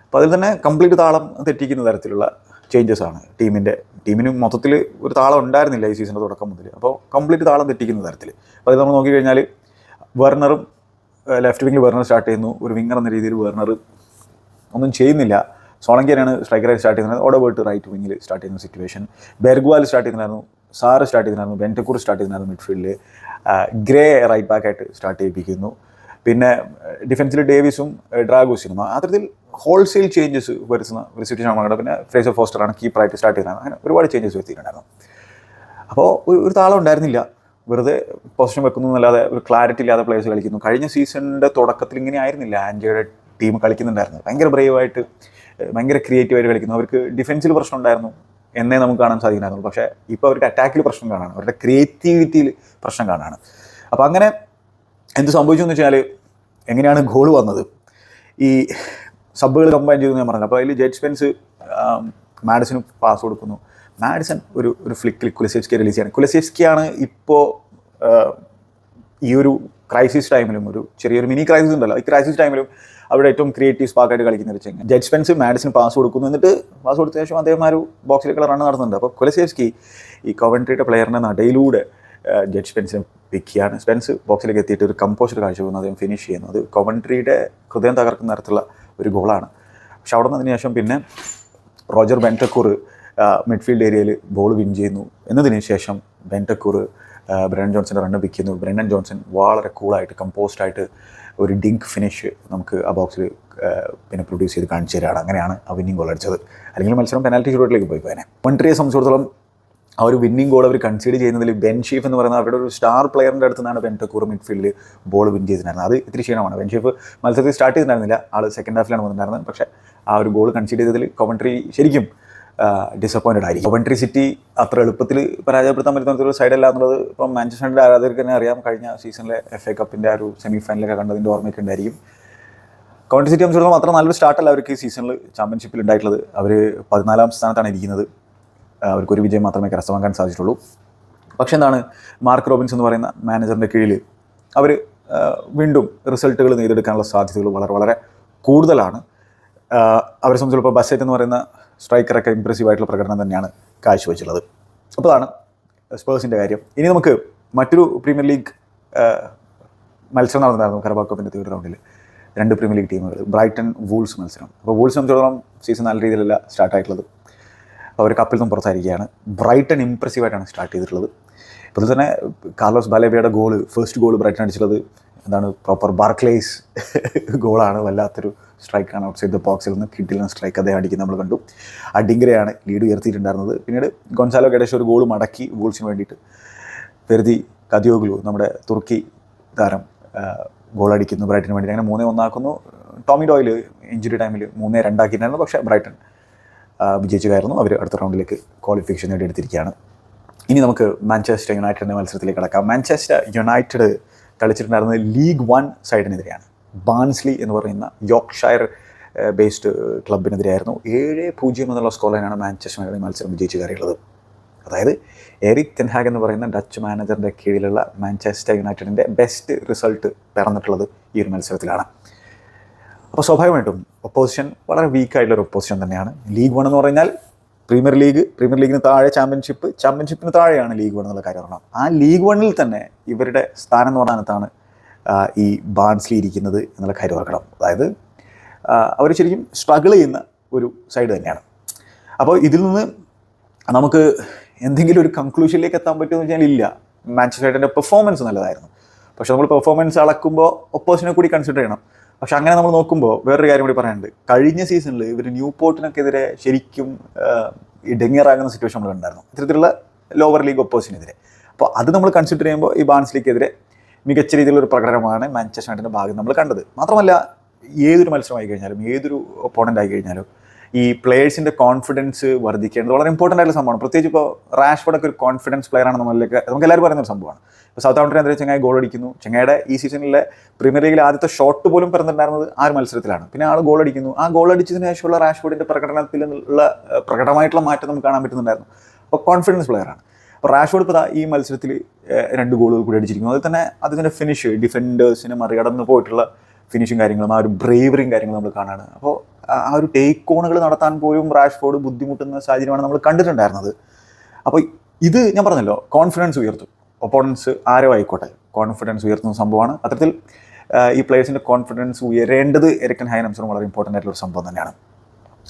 അപ്പോൾ അതിൽ തന്നെ കംപ്ലീറ്റ് താളം തെറ്റിക്കുന്ന തരത്തിലുള്ള ചേഞ്ചസ് ആണ്. ടീമിന്റെ ടീമിന് മൊത്തത്തിൽ ഒരു താളം ഉണ്ടായിരുന്നില്ല ഈ സീസണിന്റെ തുടക്കം മുതൽ അപ്പോൾ കംപ്ലീറ്റ് താളം തെറ്റിക്കുന്ന തരത്തിൽ അപ്പോൾ അത് നമ്മൾ നോക്കിക്കഴിഞ്ഞാൽ വെർണറും ലെഫ്റ്റ് വിങ്ങിൽ വെർണർ സ്റ്റാർട്ട് ചെയ്യുന്നു. ഒരു വിങ്ങർ എന്ന രീതിയിൽ വെർണർ ഒന്നും ചെയ്യുന്നില്ല. സോളങ്കിയാണ് സ്ട്രൈക്കറായി സ്റ്റാർട്ട് ചെയ്യുന്നത്. ഓടോബേർട്ട് റൈറ്റ് വിങ്ങിൽ സ്റ്റാർട്ട് ചെയ്യുന്ന സിറ്റുവേഷൻ ബെർഗ്വാൽ സ്റ്റാർട്ട് ചെയ്യുന്നതായിരുന്നു. സാറ് സ്റ്റാർട്ട് ചെയ്യുന്നുണ്ടായിരുന്നു ബെന്റക്കൂർ സ്റ്റാർട്ട് ചെയ്യുന്നുണ്ടായിരുന്നു മിഡ്ഫീൽഡിൽ ഗ്രേ റൈറ്റ് ബാക്കായിട്ട് സ്റ്റാർട്ട് ചെയ്യിപ്പിക്കുന്നു. പിന്നെ ഡിഫൻസിൽ ഡേവിസും ഡ്രാഗോസിനും. അത്തരത്തിൽ ഹോൾസെയിൽ ചേഞ്ചസ് വരുത്തുന്ന ഒരു സിറ്റുവേഷൻ ആണ് പിന്നെ ഫ്രേസർ ഫോസ്റ്ററാണ് കീപ്പറായിട്ട് സ്റ്റാർട്ട് ചെയ്യുന്നത് അങ്ങനെ ഒരുപാട് ചേഞ്ചസ് വരുത്തിയിട്ടുണ്ടായിരുന്നു. അപ്പോൾ ഒരു ഒരു താളം ഉണ്ടായിരുന്നില്ല. വെറുതെ പൊസിഷൻ വെക്കുന്നു എന്നല്ലാതെ ഒരു ക്ലാരിറ്റി ഇല്ലാതെ പ്ലേയേഴ്സ് കളിക്കുന്നു. കഴിഞ്ഞ സീസണിന്റെ തുടക്കത്തിൽ ഇങ്ങനെ ആയിരുന്നില്ല. ആൻജിയുടെ ടീം കളിക്കുന്നുണ്ടായിരുന്നു. ഭയങ്കര ബ്രേവായിട്ട് ഭയങ്കര ക്രിയേറ്റീവായിട്ട് കളിക്കുന്നു. അവർക്ക് ഡിഫൻസിൽ പ്രശ്നം ഉണ്ടായിരുന്നു. എന്നേ നമുക്ക് കാണാൻ സാധിക്കുന്നുണ്ടായിരുന്നു. പക്ഷേ ഇപ്പോൾ അവർക്ക് അറ്റാക്കിൽ പ്രശ്നം കാണാണ്. അവരുടെ ക്രിയേറ്റിവിറ്റിയിൽ പ്രശ്നം കാണാണ്. അപ്പോൾ അങ്ങനെ എന്ത് സംഭവിച്ചു എന്ന് വെച്ചാൽ എങ്ങനെയാണ് ഗോൾ വന്നത്? ഈ സബുകൾ കമ്പൈൻ ചെയ്തു ഞാൻ പറഞ്ഞു അപ്പോൾ അതിൽ ജഡ്ജ് സ്പെൻസ് മാഡിസന് പാസ് കൊടുക്കുന്നു. മാഡിസൺ ഒരു ഒരു ഫ്ലിക്കിൽ കുലസേഫ്സ്കി റിലീസ് ചെയ്യാണ്. കുലസേവ്സ്കിയാണ് ഇപ്പോൾ ഈ ഒരു ക്രൈസിസ് ടൈമിലും ഒരു ചെറിയൊരു മിനി ക്രൈസിസ് ഉണ്ടല്ലോ. ഈ ക്രൈസിസ് ടൈമിലും അവിടെ ഏറ്റവും ക്രിയേറ്റീവ് സ്പാക്കായിട്ട് കളിക്കുന്ന ഒരു ചെങ്ങ ജഡ്ജ് സ്പെൻസ് മാഡിസിന് പാസ് കൊടുക്കുന്നു. എന്നിട്ട് പാസ് കൊടുത്ത ശേഷം അദ്ദേഹം ആ ഒരു ബോക്സിലേക്കുള്ള റൺ നടത്തുന്നുണ്ട്. അപ്പോൾ കുലസേവ്സ്കി ഈ കോവൻട്രിയുടെ പ്ലെയറിന്റെ നടയിലൂടെ ജഡ്ജ് സ്പെൻസിനെ ചെയ്യാണ്. സ്പെൻസ് ബോക്സിലേക്ക് എത്തിയിട്ട് ഒരു കമ്പോസ്റ്റർ കാഴ്ച പോകുന്നു അദ്ദേഹം ഫിനിഷ് ചെയ്യുന്നു. അത് കോവൻട്രിയുടെ ഹൃദയം തകർക്കുന്ന തരത്തിലുള്ള ഒരു ഗോളാണ്. പക്ഷെ അവിടെ നിന്ന് ശേഷം പിന്നെ റോജർ ബെന്റക്കൂർ മിഡ്ഫീൽഡ് ഏരിയയിൽ ബോൾ വിൻ ചെയ്യുന്നു. എന്നതിന് ശേഷം ബെന്റക്കൂർ ബ്രണ്ടൻ ജോൺസന്റെ റണ്ണ് പിക്കുന്നു ബ്രണ്ടൻ ജോൺസൺ വളരെ കൂളായിട്ട് ആയിട്ട് ഒരു ഡിങ്ക് ഫിനിഷ് നമുക്ക് ആ ബോക്സിൽ പിന്നെ പ്രൊഡ്യൂസ് ചെയ്ത് കാണിച്ചു തരാണ് അങ്ങനെയാണ് ആ വിന്നിങ് ഗോൾ അടിച്ചത്. അല്ലെങ്കിൽ മത്സരം പെനാൽറ്റി ഷൂട്ടിലേക്ക് പോയി പോയനെ. മൺട്രിയെ സംബന്ധിച്ചിടത്തോളം ആ ഒരു വിന്നിംഗ് ഗോൾ അവർ കൺസീഡ് ചെയ്യുന്നതിൽ ബെൻ ഷീഫ് എന്ന് പറയുന്ന അവരുടെ ഒരു സ്റ്റാർ പ്ലെയറിന്റെ അടുത്ത് നിന്നാണ് ബെൻടക്കൂർ മിഡ്ഫീൽഡിൽ ബോൾ വിൻ ചെയ്തിട്ടുണ്ടായിരുന്നത് അത് ഇത്തിരി ക്ഷീണമാണ്. ബെൻ ഷീഫ് മത്സരത്തിൽ സ്റ്റാർട്ട് ചെയ്തിട്ടുണ്ടായിരുന്നില്ല ആൾ സെക്കൻഡ് ഹാഫിലാണ് വന്നിട്ടുണ്ടായിരുന്നത്. പക്ഷേ ആ ഒരു ഗോൾ കൺസീഡ് ചെയ്തതിൽ കൊമൻട്രി ശരിക്കും ഡിസപ്പോയിന്റഡ് ആയിരിക്കും. കോമൻട്രി സിറ്റി അത്ര എളുപ്പത്തിൽ പരാജയപ്പെടുത്താൻ പറ്റുന്ന ഒരു സൈഡല്ല എന്നുള്ളത് ഇപ്പം മാഞ്ചസ്റ്ററിന്റെ ആരാധകർക്ക് തന്നെ അറിയാം. കഴിഞ്ഞ സീസണിലെ എഫ് എ കപ്പിന്റെ ആ ഒരു സെമി ഫൈനലൊക്കെ കണ്ടതിന്റെ ഓർമ്മയൊക്കെ ഉണ്ടായിരിക്കും. കോമൻട്രി സിറ്റി സംബന്ധിച്ചിടത്തോളം അത്ര നല്ലൊരു സ്റ്റാർട്ടല്ല അവർക്ക് ഈ സീസണിൽ ചാമ്പ്യൻഷിപ്പിൽ ഉണ്ടായിട്ടുള്ളത്. അവർ പതിനാലാം സ്ഥാനത്താണ് ഇരിക്കുന്നത്. അവർക്കൊരു വിജയം മാത്രമേ കരസ്ഥമാക്കാൻ സാധിച്ചിട്ടുള്ളൂ. പക്ഷെ എന്താണ് മാർക്ക് റോബിൻസ് എന്ന് പറയുന്ന മാനേജറിന്റെ കീഴിൽ അവർ വീണ്ടും റിസൾട്ടുകൾ നേടിയെടുക്കാനുള്ള സാധ്യതകൾ വളരെ വളരെ കൂടുതലാണ്. അവരെ സംബന്ധിച്ചിടത്തോളം ബസേറ്റ് എന്ന് പറയുന്ന സ്ട്രൈക്കറൊക്കെ ഇമ്പ്രസീവായിട്ടുള്ള പ്രകടനം തന്നെയാണ് കാഴ്ചവെച്ചുള്ളത് അപ്പോൾ അതാണ് സ്പേഴ്സിന്റെ കാര്യം. ഇനി നമുക്ക് മറ്റൊരു പ്രീമിയർ ലീഗ് മത്സരം നടന്നിട്ടുണ്ടായിരുന്നു കരബാ തേർഡ് റൗണ്ടിൽ രണ്ട് പ്രീമിയർ ലീഗ് ടീമുകൾ ബ്രൈറ്റൺ വൂൾസ് മത്സരം. അപ്പോൾ വൂൾസ് സംബന്ധിച്ചിടത്തോളം സീസൺ നല്ല രീതിയിലല്ല സ്റ്റാർട്ട് ആയിട്ടുള്ളത്. അപ്പോൾ അവർ കപ്പിൽ നിന്നും പുറത്തായിരിക്കുകയാണ്. ബ്രൈറ്റൺ ഇമ്പ്രസീവായിട്ടാണ് സ്റ്റാർട്ട് ചെയ്തിട്ടുള്ളത്. ഇപ്പോൾ തന്നെ കാർലോസ് ബാലേബിയുടെ ഗോൾ ഫസ്റ്റ് ഗോൾ ബ്രൈറ്റൺ അടിച്ചിട്ടുള്ളത് എന്താണ് പ്രോപ്പർ ബാർക്ലേസ് ഗോളാണ് വല്ലാത്തൊരു സ്ട്രൈക്കാണ് ഔട്ട് സൈഡ് ദ ബോക്സിൽ നിന്ന് കിഡിലും സ്ട്രൈക്ക് അദ്ദേഹം അടിക്കുന്നത് നമ്മൾ കണ്ടു. അഡിങ്കരെയാണ് ലീഡ് ഉയർത്തിയിട്ടുണ്ടായിരുന്നത്. പിന്നീട് ഗൊൻസാലോ ഗഡേഷ് ഒരു ഗോൾ മടക്കി ഗോൾസിന് വേണ്ടിയിട്ട് വെറുതി കതിയോഗ്ലു നമ്മുടെ തുർക്കി താരം ഗോളടിക്കുന്നു ബ്രൈറ്റന് വേണ്ടി അങ്ങനെ മൂന്നേ ഒന്നാക്കുന്നു. ടോമി ഡോയിൽ ഇഞ്ചുറി ടൈമിൽ മൂന്നേ രണ്ടാക്കിയിട്ടുണ്ടായിരുന്നു. പക്ഷേ ബ്രൈറ്റൺ വിജയിച്ചു കയറുന്നു. അവർ അടുത്ത റൗണ്ടിലേക്ക് ക്വാളിഫിക്കേഷൻ നേടിയെടുത്തിരിക്കുകയാണ്. ഇനി നമുക്ക് മാഞ്ചസ്റ്റർ യുണൈറ്റഡിന്റെ മത്സരത്തിലേക്ക് കടക്കാം. മാഞ്ചസ്റ്റർ യുണൈറ്റഡ് കളിച്ചിട്ടുണ്ടായിരുന്നത് ലീഗ് വൺ സൈഡിനെതിരെയാണ്. ബാൻസ്ലി എന്ന് പറയുന്ന യോർക്ക്ഷയർ ബേസ്ഡ് ക്ലബിനെതിരെയായിരുന്നു ഏഴ് പൂജ്യം എന്നുള്ള സ്കോർ ലൈനാണ് മാഞ്ചസ്റ്റർ യുണൈറ്റഡ് മത്സരം വിജയിച്ചു കയറിയുള്ളത്. അതായത് എറിക് തെൻഹാഗ് എന്ന് പറയുന്ന ഡച്ച് മാനേജറിന്റെ കീഴിലുള്ള മാഞ്ചസ്റ്റർ യുണൈറ്റഡിന്റെ ബെസ്റ്റ് റിസൾട്ട് പിറന്നിട്ടുള്ളത് ഈ ഒരു മത്സരത്തിലാണ്. അപ്പോൾ സ്വാഭാവികമായിട്ടും ഒപ്പോസിഷൻ വളരെ വീക്കായിട്ടുള്ള ഒരു ഒപ്പോസിഷൻ തന്നെയാണ്. ലീഗ് വൺ എന്ന് പറഞ്ഞാൽ പ്രീമിയർ ലീഗ് പ്രീമിയർ ലീഗിന് താഴെ ചാമ്പ്യൻഷിപ്പ് ചാമ്പ്യൻഷിപ്പിന് താഴെയാണ് ലീഗ് വൺ എന്നുള്ള കാര്യം പറഞ്ഞാൽ ആ ലീഗ് വണ്ണിൽ തന്നെ ഇവരുടെ സ്ഥാനം എന്ന് പറഞ്ഞാൽ ഈ ബാൻസ്ലി ഇരിക്കുന്നത് എന്നുള്ള കാര്യം ഓർക്കണം. അതായത് അവർ ശരിക്കും സ്ട്രഗിൾ ചെയ്യുന്ന ഒരു സൈഡ് തന്നെയാണ്. അപ്പോൾ ഇതിൽ നിന്ന് നമുക്ക് എന്തെങ്കിലും ഒരു കൺക്ലൂഷനിലേക്ക് എത്താൻ പറ്റുമെന്ന് വെച്ചാൽ ഇല്ല. മാഞ്ചസ്റ്റർ യുണൈറ്റഡിന്റെ പെർഫോമൻസ് നല്ലതായിരുന്നു. പക്ഷേ നമ്മൾ പെർഫോമൻസ് അളക്കുമ്പോൾ ഒപ്പോസിനെ കൂടി കൺസിഡർ ചെയ്യണം. പക്ഷെ അങ്ങനെ നമ്മൾ നോക്കുമ്പോൾ വേറൊരു കാര്യം കൂടി പറയാനുണ്ട്. കഴിഞ്ഞ സീസണിൽ ഇവർ ന്യൂ പോർട്ടിനൊക്കെതിരെ ശരിക്കും ഇടങ്ങിയറാകുന്ന സിറ്റുവേഷൻ നമ്മൾ ഉണ്ടായിരുന്നു ഇത്തരത്തിലുള്ള ലോവർ ലീഗ് ഒപ്പോസിനെതിരെ അപ്പോൾ അത് നമ്മൾ കൺസിഡർ ചെയ്യുമ്പോൾ ഈ ബാൻസ്ലിക്കെതിരെ മികച്ച രീതിയിലുള്ള ഒരു പ്രകടനമാണ് മാഞ്ചസ്റ്റർ യുണൈറ്റഡിന്റെ ഭാഗം നമ്മൾ കണ്ടത്. മാത്രമല്ല ഏതൊരു മത്സരമായി കഴിഞ്ഞാലും ഏതൊരു ഒപ്പോണന്റ് ആയി കഴിഞ്ഞാലും ഈ പ്ലേയേഴ്സിന്റെ കോൺഫിഡൻസ് വർദ്ധിക്കേണ്ടത് വളരെ ഇമ്പോർട്ടന്റ് ആയിട്ടുള്ള സംഭവമാണ്. പ്രത്യേകിച്ച് ഇപ്പോൾ റാഷ്ഫോർഡ് ഒക്കെ ഒരു കോൺഫിഡൻസ് പ്ലെയർ ആണ് നമ്മളിലേക്ക് നമുക്ക് എല്ലാവരും പറയുന്ന ഒരു സംഭവമാണ്. ഇപ്പോൾ സൗത്ത് ആഫ്രിക്കനെതിരെ ചെങ്ങായി ഗോൾ അടിക്കുന്നു. ചെങ്ങായുടെ ഈ സീസണിലെ പ്രീമിയർ ലീഗിൽ ആദ്യത്തെ ഷോട്ട് പോലും പിറന്നിട്ടുണ്ടായിരുന്നത് ആ ഒരു മത്സരത്തിലാണ്. പിന്നെ ആൾ ഗോൾ അടിക്കുന്നു. ആ ഗോൾ അടിച്ചതിന് ശേഷമുള്ള റാഷ്ഫോർഡിന്റെ പ്രകടനത്തിൽ നിന്നുള്ള പ്രകടമായിട്ടുള്ള മാറ്റം നമുക്ക് കാണാൻ പറ്റുന്നുണ്ടായിരുന്നു. അപ്പോൾ കോൺഫിഡൻസ് പ്ലെയറാണ് അപ്പോൾ റാഷ്ഫോർഡ് ഇപ്പോൾ ഈ മത്സരത്തിൽ രണ്ട് ഗോളുകൾ കൂടി അടിച്ചിരിക്കുന്നു. അതിൽ തന്നെ അതിന്റെ ഫിനിഷ് ഡിഫൻഡേഴ്സിനെ മറികടന്ന് പോയിട്ടുള്ള ഫിനിഷും കാര്യങ്ങളും ആ ഒരു ബ്രേവറിയും കാര്യങ്ങളും നമ്മൾ കാണാണ്. അപ്പോൾ ആ- ഒരു ടേക്ക് ഓണുകൾ നടത്താൻ പോലും റാഷ്ഫോർഡ് ബുദ്ധിമുട്ടുന്ന സാഹചര്യമാണ് നമ്മൾ കണ്ടിട്ടുണ്ടായിരുന്നത്. അപ്പോൾ ഇത് ഞാൻ പറഞ്ഞല്ലോ കോൺഫിഡൻസ് ഉയർത്തും. ഒപ്പോണൻസ് ആരോ ആയിക്കോട്ടെ കോൺഫിഡൻസ് ഉയർത്തുന്ന സംഭവമാണ്. അത്തരത്തിൽ ഈ പ്ലേയേഴ്സിന്റെ കോൺഫിഡൻസ് ഉയരേണ്ടത് എരക്കൻ ഹൈനംസറും വളരെ ഇമ്പോർട്ടന്റ് ആയിട്ടുള്ള ഒരു സംഭവം തന്നെയാണ്.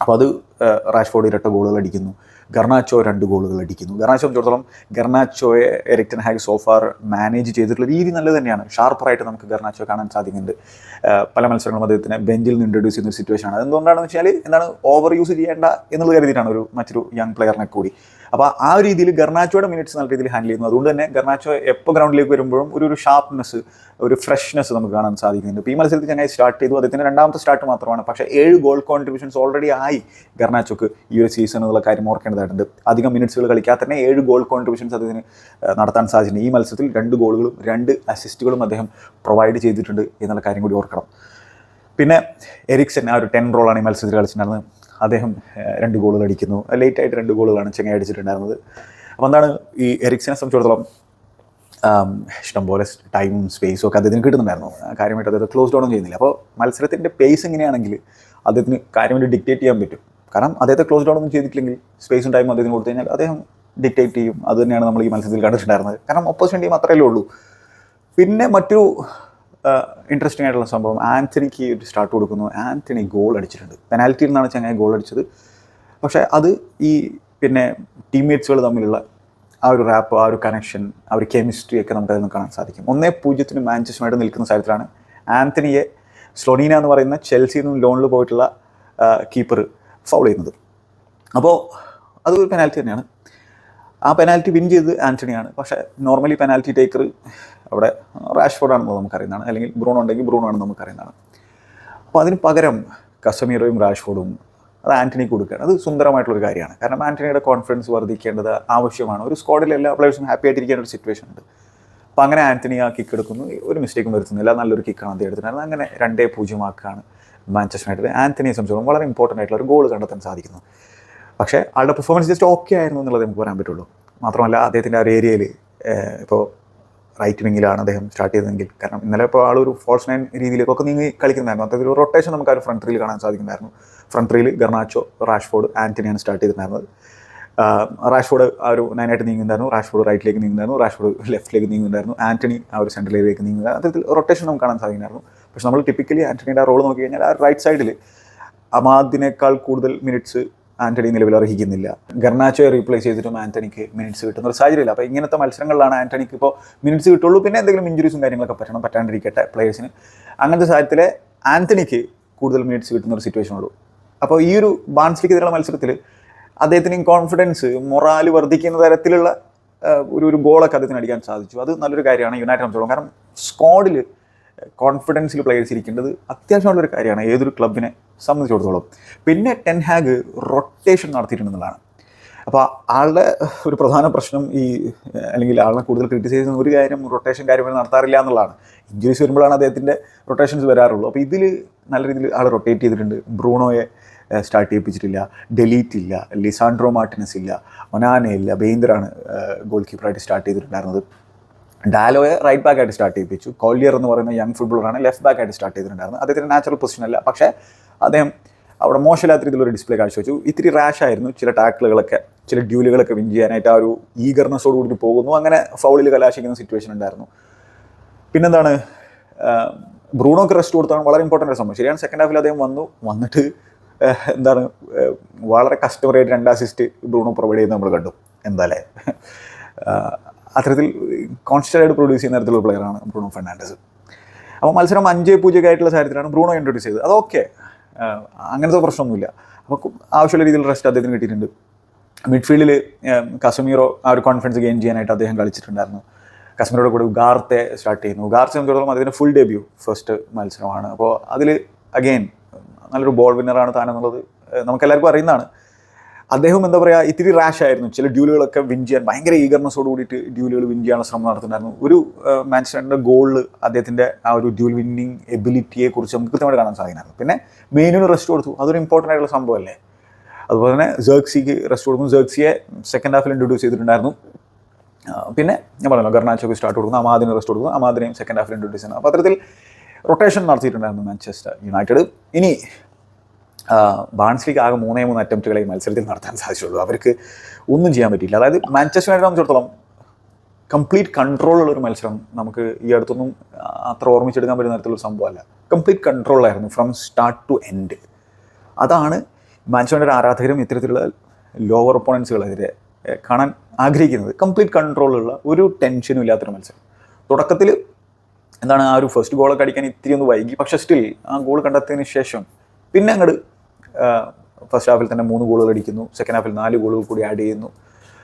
അപ്പോൾ അത് റാഷ്ഫോർഡ് ഇരട്ട ഗോളുകൾ അടിക്കുന്നു. ഗർണാച്ചോ രണ്ട് ഗോളുകൾ അടിക്കുന്നു. ഗർണാച്ചോ സംബന്ധിച്ചിടത്തോളം ഗർണാച്ചോയെ Erik ten Hag so far manage ചെയ്തിട്ടുള്ള രീതി നല്ലത് തന്നെയാണ്. ഷാർപ്പറായിട്ട് നമുക്ക് ഗർണാച്ചോ കാണാൻ സാധിക്കുന്നുണ്ട്. പല മത്സരങ്ങളും അദ്ദേഹത്തിന് ബെഞ്ചിൽ നിന്ന് ഇൻട്രൊഡ്യൂസ് ചെയ്യുന്ന ഒരു സിറ്റുവേഷൻ ആണ്. അതെന്തുകൊണ്ടാണെന്ന് വെച്ചാൽ എന്താണ് ഓവർ യൂസ് ചെയ്യേണ്ട എന്നുള്ള കരുതിയിട്ടാണ് ഒരു മറ്റൊരു യങ് പ്ലെയറിനെ കൂടി. അപ്പോൾ ആ ഒരു രീതിയിൽ ഗർണാച്ചോയുടെ മിനിറ്റ്സ് നല്ല രീതിയിൽ ഹാൻഡിൽ ചെയ്യുന്നു. അതുകൊണ്ട് തന്നെ ഗർണാച്ചോ എപ്പോൾ ഗ്രൗണ്ടിലേക്ക് വരുമ്പോഴും ഒരു ഒരു ഷാർപ്നെസ് ഒരു ഫ്രഷ്നെസ് നമുക്ക് കാണാൻ സാധിക്കുന്നുണ്ട്. ഇപ്പോൾ ഈ മത്സരത്തിൽ ഞങ്ങൾ സ്റ്റാർട്ട് ചെയ്തു. അദ്ദേഹത്തിന്റെ രണ്ടാമത്തെ സ്റ്റാർട്ട് മാത്രമാണ്. പക്ഷേ ഏഴ് ഗോൾ കോൺട്രിബ്യൂഷൻസ് ഓൾറെഡി ആയി ഗർണാച്ചോക്ക് ഈ ഒരു സീസൺ എന്നുള്ള കാര്യം ഓർക്കേണ്ടതായിട്ടുണ്ട് അധികം മിനിറ്റ്സുകൾ കളിക്കാതെ തന്നെ ഏഴ് ഗോൾ കോൺട്രിബ്യൂഷൻസ് അദ്ദേഹത്തിന് നടത്താൻ സാധിച്ചിട്ടുണ്ട്. ഈ മത്സരത്തിൽ രണ്ട് ഗോളുകളും രണ്ട് അസിസ്റ്റുകളും അദ്ദേഹം പ്രൊവൈഡ് ചെയ്തിട്ടുണ്ട് എന്നുള്ള കാര്യം കൂടി ഓർക്കണം. പിന്നെ എരിക്സൺ ആ ഒരു ടെൻ റോളാണ് ഈ മത്സരത്തിൽ കളിച്ചിട്ടുണ്ടായിരുന്നത്. അദ്ദേഹം രണ്ട് ഗോളുകൾ അടിക്കുന്നു. ലേറ്റ് ആയിട്ട് രണ്ട് ഗോളുകളാണ് ചെങ്ങ അടിച്ചിട്ടുണ്ടായിരുന്നത്. അപ്പോൾ എന്താണ് ഈ എരിക്സിനെ സംബന്ധിച്ചിടത്തോളം ഇഷ്ടംപോലെ ടൈമും സ്പേസും ഒക്കെ അദ്ദേഹത്തിന് കിട്ടുന്നുണ്ടായിരുന്നു. കാര്യമായിട്ട് അദ്ദേഹത്തെ ക്ലോസ് ഡൗൺ ചെയ്യുന്നില്ല. അപ്പോൾ മത്സരത്തിന്റെ പേസ് എങ്ങനെയാണെങ്കിൽ അദ്ദേഹത്തിന് കാര്യമായിട്ട് ഡിക്റ്റേറ്റ് ചെയ്യാൻ പറ്റും. കാരണം അദ്ദേഹത്തെ ക്ലോസ് ഡൗൺ ഒന്നും ചെയ്തിട്ടില്ലെങ്കിൽ സ്പേസും ടൈമും അദ്ദേഹത്തിന് കൊടുത്തു കഴിഞ്ഞാൽ അദ്ദേഹം ഡിക്റ്റേറ്റ് ചെയ്യും. അത് തന്നെയാണ് നമ്മൾ ഈ മത്സരത്തിൽ കണ്ടിട്ടുണ്ടായിരുന്നത്. കാരണം ഓപ്പോസിഷൻ ടീം അത്രയല്ലേ ഉള്ളൂ. പിന്നെ മറ്റൊരു ഇൻട്രസ്റ്റിംഗ് ആയിട്ടുള്ള സംഭവം. ആന്റണിക്ക് ഒരു സ്റ്റാർട്ട് കൊടുക്കുന്നു. ആന്റണി ഗോൾ അടിച്ചിട്ടുണ്ട്. പെനാൽറ്റിയിൽ നിന്നാണ് ചങ്ങായി ഗോൾ അടിച്ചത്. പക്ഷേ അത് ഈ പിന്നെ ടീംമേറ്റ്സുകൾ തമ്മിലുള്ള ആ ഒരു റാപ്പ് ആ ഒരു കണക്ഷൻ ആ ഒരു കെമിസ്ട്രി ഒക്കെ നമുക്ക് അതിൽ നിന്ന് കാണാൻ സാധിക്കും. ഒന്നേ പൂജ്യത്തിന് മാഞ്ചസ്റ്ററുമായിട്ട് നിൽക്കുന്ന സാഹചര്യത്തിലാണ് ആന്റണിയെ സ്ലോണീന എന്ന് പറയുന്ന ചെൽസിയിൽ നിന്നും ലോണിൽ പോയിട്ടുള്ള കീപ്പർ ഫൗൾ ചെയ്യുന്നത്. അപ്പോൾ അതൊരു പെനാൽറ്റി തന്നെയാണ്. ആ പെനാൽറ്റി വിൻ ചെയ്ത് ആന്റണിയാണ് പക്ഷേ നോർമലി പെനാൽറ്റി ടേക്കർ അവിടെ റാഷ്ഫോർഡ് ആണെന്ന് നമുക്കറിയുന്നതാണ്. അല്ലെങ്കിൽ ബ്രൂണോ ഉണ്ടെങ്കിൽ ബ്രൂണോ ആണെന്ന് നമുക്കറിയുന്നതാണ്. അപ്പോൾ അതിന് പകരം കസമീറോയും റാഷ്ഫോർഡും അത് ആന്റണിക്ക് കൊടുക്കുകയാണ്. അത് സുന്ദരമായിട്ടുള്ളൊരു കാര്യമാണ്. കാരണം ആന്റണിയുടെ കോൺഫിഡൻസ് വർദ്ധിക്കേണ്ടത് ആവശ്യമാണ്. ഒരു സ്ക്വാഡിൽ എല്ലാ പ്ലേയേഴ്സും ഹാപ്പി ആയിട്ടിരിക്കേണ്ട ഒരു സിറ്റുവേഷൻ ഉണ്ട്. അപ്പോൾ അങ്ങനെ ആന്റണി ആ കിക്ക് എടുക്കുന്നു. ഒരു മിസ്റ്റേക്കും വരുത്തുന്നില്ല. നല്ലൊരു കിക്കാണ് അദ്ദേഹം എടുത്തിട്ടുണ്ടായിരുന്നത് അങ്ങനെ രണ്ടേ പൂജ്യമാക്കാണ് മാഞ്ചസ്റ്റർ യുണൈറ്റഡ് ആന്റണിയെ സംബന്ധിച്ചോളം വളരെ ഇമ്പോർട്ടന്റ് ആയിട്ടുള്ള ഒരു ഗോൾ കണ്ടെത്താൻ സാധിക്കുന്നു. പക്ഷേ ആളുടെ പെർഫോമൻസ് ജസ്റ്റ് ഓക്കെ ആയിരുന്നു എന്നുള്ളത് നമുക്ക് പറയാൻ പറ്റുള്ളൂ. മാത്രമല്ല അദ്ദേഹത്തിന്റെ ആ ഒരു ഏരിയയിൽ ഇപ്പോൾ റൈറ്റ് വിങ്ങിലാണ് അദ്ദേഹം സ്റ്റാർട്ട് ചെയ്തതെങ്കിൽ. കാരണം ഇന്നലെ ഇപ്പോൾ ആളൊരു ഫോൾസ് നയൻ രീതിയിലേക്കൊക്കെ നീങ്ങി കളിക്കുന്നതായിരുന്നു അത്തരത്തിൽ ഒരു റൊട്ടേഷൻ നമുക്ക് ആ ഒരു ഫ്രണ്ട് ത്രീയിൽ കാണാൻ സാധിക്കുന്നതായിരുന്നു ഫ്രണ്ട് ത്രീയിൽ ഗർണാച്ചോ റാഷ്ഫോർഡ് ആന്റണിയാണ് സ്റ്റാർട്ട് ചെയ്തിട്ടുണ്ടായിരുന്നത്. റാഷ്ഫോർഡ് ആ ഒരു നയനായിട്ട് നീങ്ങുന്നുണ്ടായിരുന്നു. റാഷ്ഫോർഡ് റൈറ്റിലേക്ക് നീങ്ങുന്നുണ്ടായിരുന്നു. റാഷ്ഫോർഡ് ലെഫ്റ്റിലേക്ക് നീങ്ങുന്നുണ്ടായിരുന്നു. ആന്റണി ആ ഒരു സെൻട്രൽ ഏരിയയിലേക്ക് നീങ്ങുന്നത് അത്തരത്തിൽ റൊട്ടേഷൻ നമുക്ക് കാണാൻ സാധിക്കുന്നുണ്ടായിരുന്നു. പക്ഷെ നമ്മൾ ടിപ്പിക്കലി ആന്റണിയുടെ റോൾ നോക്കി കഴിഞ്ഞാൽ ആ റൈറ്റ് സൈഡിൽ അമാദിനേക്കാൾ കൂടുതൽ മിനിറ്റ്സ് ആന്റണി നിലവിൽ അർഹിക്കുന്നില്ല. ഗർണാച്ചോയെ റീപ്ലേസ് ചെയ്തിട്ടും ആന്റണിക്ക് മിനിറ്റ്സ് കിട്ടുന്ന ഒരു സാഹചര്യമില്ല. അപ്പോൾ ഇങ്ങനത്തെ മത്സരങ്ങളിലാണ് ആന്റണിക്ക് ഇപ്പോൾ മിനിറ്റ്സ് കിട്ടുള്ളൂ. പിന്നെ എന്തെങ്കിലും ഇഞ്ചുറീസും കാര്യങ്ങളൊക്കെ പറ്റണം പറ്റാണ്ടിരിക്കട്ടെ പ്ലേയേഴ്സിന് അങ്ങനത്തെ സാഹചര്യത്തിൽ ആന്റണിക്ക് കൂടുതൽ മിനിറ്റ്സ് കിട്ടുന്ന ഒരു സിറ്റുവേഷൻ ഉള്ളൂ. അപ്പോൾ ഈ ഒരു ബാൻസ്ലിക്കെതിരെയുള്ള മത്സരത്തിൽ അദ്ദേഹത്തിന് കോൺഫിഡൻസ് മൊറാൽ വർദ്ധിക്കുന്ന തരത്തിലുള്ള ഒരു ഒരു ഗോളൊക്കെ അദ്ദേഹത്തിന് അടിക്കാൻ സാധിച്ചു. അത് നല്ലൊരു കാര്യമാണ്. യുണൈറ്റഡ് സംബന്ധിച്ചോളം കാരണം സ്ക്വാഡിൽ കോൺഫിഡൻസിൽ പ്ലേയേഴ്സ് ഇരിക്കേണ്ടത് അത്യാവശ്യമുള്ളൊരു കാര്യമാണ്. ഏതൊരു ക്ലബിനെ സംബന്ധിച്ചിടത്തോളം. പിന്നെ ടെൻ ഹാഗ് റൊട്ടേഷൻ നടത്തിയിട്ടുണ്ടെന്നുള്ളതാണ്. അപ്പോൾ ആളുടെ ഒരു പ്രധാന പ്രശ്നം ഈ അല്ലെങ്കിൽ ആളെ കൂടുതൽ ക്രിറ്റിസൈസ് ചെയ്യുന്ന ഒരു കാര്യം റൊട്ടേഷൻ കാര്യമായി നടത്താറില്ല എന്നുള്ളതാണ്. ഇഞ്ചുറീസ് വരുമ്പോഴാണ് അദ്ദേഹത്തിന്റെ റൊട്ടേഷൻസ് വരാറുള്ളൂ. അപ്പോൾ ഇതിൽ നല്ല രീതിയിൽ ആൾ റൊട്ടേറ്റ് ചെയ്തിട്ടുണ്ട്. ബ്രൂണോയെ സ്റ്റാർട്ട് ചെയ്യിപ്പിച്ചിട്ടില്ല. ഡെലീറ്റ് ഇല്ല. ലിസാൻഡ്രോ മാർട്ടിനസ് ഇല്ല. ഒനാനയില്ല ഇല്ല. ഗോൾ കീപ്പറായിട്ട് സ്റ്റാർട്ട് ചെയ്തിട്ടുണ്ടായിരുന്നത്. ഡാലോയെ റൈറ്റ് ബാക്ക് ആയിട്ട് സ്റ്റാർട്ട് ചെയ്യിപ്പിച്ചു. കോല്യർ എന്ന് പറയുന്ന യങ് ഫുട്ബോളറാണ് ലെഫ്റ്റ് ബാക്ക് ആയിട്ട് സ്റ്റാർട്ട് ചെയ്തിട്ടുണ്ടായിരുന്നു അദ്ദേഹത്തിന്റെ നാച്ചുറൽ പൊസിഷൻ അല്ല. പക്ഷേ അദ്ദേഹം അവിടെ മോശമില്ലാത്ത രീതിയിലൊരു ഡിസ്പ്ലേ കാഴ്ചവെച്ചു. ഇത്തിരി റാഷ് ആയിരുന്നു ചില ടാക്കിളുകളൊക്കെ ചില ഡ്യൂലുകളൊക്കെ വിൻ ചെയ്യാനായിട്ട് ആ ഒരു ഈഗർനെസ്സോട് കൂടി പോകുന്നു. അങ്ങനെ ഫൗളിൽ കലാശിക്കുന്ന സിറ്റുവേഷൻ ഉണ്ടായിരുന്നു. പിന്നെന്താണ്? ബ്രൂണോക്ക് റെസ്റ്റ് കൊടുത്താണ് വളരെ ഇമ്പോർട്ടന്റ് സംഭവം. ശരിയാണ് സെക്കൻഡ് ഹാഫിൽ അദ്ദേഹം വന്നു. വന്നിട്ട് എന്താണ് വളരെ കസ്റ്റമറായിട്ട് രണ്ട് അസിസ്റ്റ് ബ്രൂണോ പ്രൊവൈഡ് ചെയ്യുന്നത് നമ്മൾ കണ്ടു. എന്താല്ലേ ആഹ് അത്തരത്തിൽ കോൺസ്റ്റന്റ് ആയിട്ട് പ്രൊഡ്യൂസ് ചെയ്യുന്ന തരത്തിലുള്ള പ്ലെയറാണ് ബ്രൂണോ ഫെർണാണ്ടസ്. അപ്പോൾ മത്സരം അഞ്ച് പൂജ്യമൊക്കെ ആയിട്ടുള്ള സാഹചര്യത്തിലാണ് ബ്രൂണോ ഇൻട്രൊഡ്യൂസ് ചെയ്തത് അത് അതൊക്കെ അങ്ങനത്തെ പ്രശ്നമൊന്നുമില്ല. അപ്പോൾ ആവശ്യമുള്ള രീതിയിൽ റെസ്റ്റ് അദ്ദേഹത്തിന് കിട്ടിയിട്ടുണ്ട്. മിഡ്ഫീൽഡിൽ കസമീറോ ആ ഒരു കോൺഫിഡൻസ് ഗെയിൻ ചെയ്യാനായിട്ട് അദ്ദേഹം കളിച്ചിട്ടുണ്ടായിരുന്നു. കസമീറോയുടെ കൂടെ ഉഗാർത്തെ സ്റ്റാർട്ട് ചെയ്യുന്നു. ഉഗാർത്തെ സംബന്ധിച്ചിടത്തോളം അതിന്റെ ഫുൾ ഡെബ്യൂ ഫസ്റ്റ് മത്സരമാണ്. അപ്പോൾ അതിൽ അഗെയിൻ നല്ലൊരു ബോൾ വിന്നറാണ് താനെന്നുള്ളത് നമുക്കെല്ലാവർക്കും അറിയുന്നതാണ്. അദ്ദേഹം എന്താ പറയുക ഇത്തിരി റാഷ് ആയിരുന്നു. ചില ഡ്യൂലുകളൊക്കെ വിൻ ചെയ്യാൻ ഭയങ്കര ഈഗർനെസ്സോട് കൂടിയിട്ട് ഡ്യൂലുകൾ വിൻ ചെയ്യാനുള്ള ശ്രമം നടത്തുന്നുണ്ടായിരുന്നു ഒരു മാൻസ്റ്ററിന്റെ ഗോളിൽ അദ്ദേഹത്തിന്റെ ആ ഒരു ഡ്യൂൽ വിന്നിങ് എബിലിറ്റിയെ കുറിച്ച് നമുക്ക് കൃത്യമായിട്ട് കാണാൻ സാധിക്കുമായിരുന്നു പിന്നെ മെയിനിന് റെസ്റ്റ് കൊടുത്തു. അതൊരു ഇമ്പോർട്ടന്റ് ആയിട്ടുള്ള സംഭവമല്ലേ? അതുപോലെ തന്നെ ജേർക്സിക്ക് റെസ്റ്റ് കൊടുക്കും. ജേർക്സിയെ സെക്കൻഡ് ഹാഫിൽ ഇൻട്രൊഡ്യൂസ് ചെയ്തിട്ടുണ്ടായിരുന്നു. പിന്നെ ഞാൻ പറഞ്ഞല്ലോ ഗർണാച്ചോക്ക് സ്റ്റാർട്ട് കൊടുക്കുന്നു. അമാദിന് റെസ്റ്റ് കൊടുക്കുന്നു. അമാദിനെയും സെക്കൻഡ് ഹാഫിൽ ഇൻട്രൊഡ്യൂസ് ചെയ്യുന്നു. അപ്പോൾ അത്തരത്തിൽ റൊട്ടേഷൻ നടത്തിയിട്ടുണ്ടായിരുന്നു മാഞ്ചസ്റ്റർ യുണൈറ്റഡ് ഇനി ബാൺസ്ലിക്ക് ആകെ മൂന്നേ മൂന്ന് അറ്റംപ്റ്റുകളെ മത്സരത്തിൽ നടത്താൻ സാധിച്ചുള്ളൂ. അവർക്ക് ഒന്നും ചെയ്യാൻ പറ്റിയില്ല. അതായത് മാഞ്ചസ്റ്റർ യുണൈറ്റഡ് സംബന്ധിച്ചിടത്തോളം കംപ്ലീറ്റ് കൺട്രോളുള്ള ഒരു മത്സരം നമുക്ക് ഈ അടുത്തൊന്നും അത്ര ഓർമ്മിച്ചെടുക്കാൻ പറ്റുന്ന തരത്തിലുള്ള സംഭവമല്ല. കംപ്ലീറ്റ് കൺട്രോളായിരുന്നു ഫ്രം സ്റ്റാർട്ട് ടു എൻഡ് അതാണ് മാഞ്ചസ്റ്റർ ആരാധകരും ഇത്തരത്തിലുള്ള ലോവർ ഒപ്പോണൻസുകളെതിരെ കാണാൻ ആഗ്രഹിക്കുന്നത്. കംപ്ലീറ്റ് കൺട്രോളുള്ള ഒരു ടെൻഷനും ഇല്ലാത്തൊരു മത്സരം. തുടക്കത്തിൽ എന്താണ് ആ ഒരു ഫസ്റ്റ് ഗോളൊക്കെ അടിക്കാൻ ഇത്തിരി ഒന്ന് വൈകി. പക്ഷേ സ്റ്റിൽ ആ ഗോൾ കണ്ടെത്തിയതിന് ശേഷം പിന്നെ അങ്ങോട്ട് ഫസ്റ്റ് ഹാഫിൽ തന്നെ മൂന്ന് ഗോളുകൾ അടിക്കുന്നു. സെക്കൻഡ് ഹാഫിൽ നാല് ഗോളുകൾ കൂടി ആഡ് ചെയ്യുന്നു.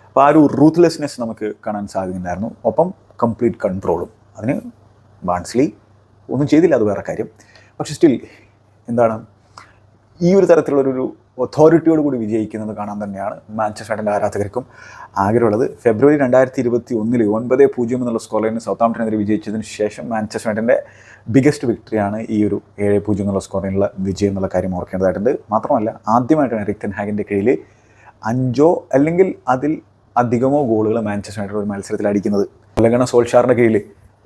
അപ്പോൾ ആ ഒരു റൂത്ത്ലെസ്നെസ് നമുക്ക് കാണാൻ സാധിക്കുന്നുണ്ടായിരുന്നു. ഒപ്പം കംപ്ലീറ്റ് കൺട്രോളും അതിന് ബാൺസ്ലി ഒന്നും ചെയ്തില്ല അത് വേറെ കാര്യം. പക്ഷെ സ്റ്റിൽ എന്താണ്? ഈ ഒരു തരത്തിലുള്ളൊരു ഒത്തോറിറ്റിയോട് കൂടി വിജയിക്കുന്നത് കാണാൻ തന്നെയാണ് മാഞ്ചസ്റ്റർ യുണൈറ്റഡ് ആരാധകർക്കും ആഗ്രഹമുള്ളത്. ഫെബ്രുവരി രണ്ടായിരത്തി ഇരുപത്തി ഒന്നിൽ ഒൻപത് പൂജ്യം എന്നുള്ള സ്കോറിന് സൗത്താംപ്ടനെതിരെ വിജയിച്ചതിന് ശേഷം മാഞ്ചസ്റ്റർ യുണൈറ്റഡിന്റെ ബിഗസ്റ്റ് വിക്ടറിയാണ് ഈ ഒരു ഏഴ് പൂജ്യം എന്നുള്ള സ്കോറിനുള്ള വിജയം എന്നുള്ള കാര്യം ഓർക്കേണ്ടതായിട്ടുണ്ട്. മാത്രമല്ല ആദ്യമായിട്ടാണ് റിക്തൻ ഹാഗിന്റെ കീഴിൽ അഞ്ചോ അല്ലെങ്കിൽ അതിൽ അധികമോ ഗോളുകൾ മാഞ്ചസ്റ്റർ ഒരു മത്സരത്തിൽ അടിക്കുന്നത്. ഒലഗണ സോൾഷാറിന്റെ കീഴിൽ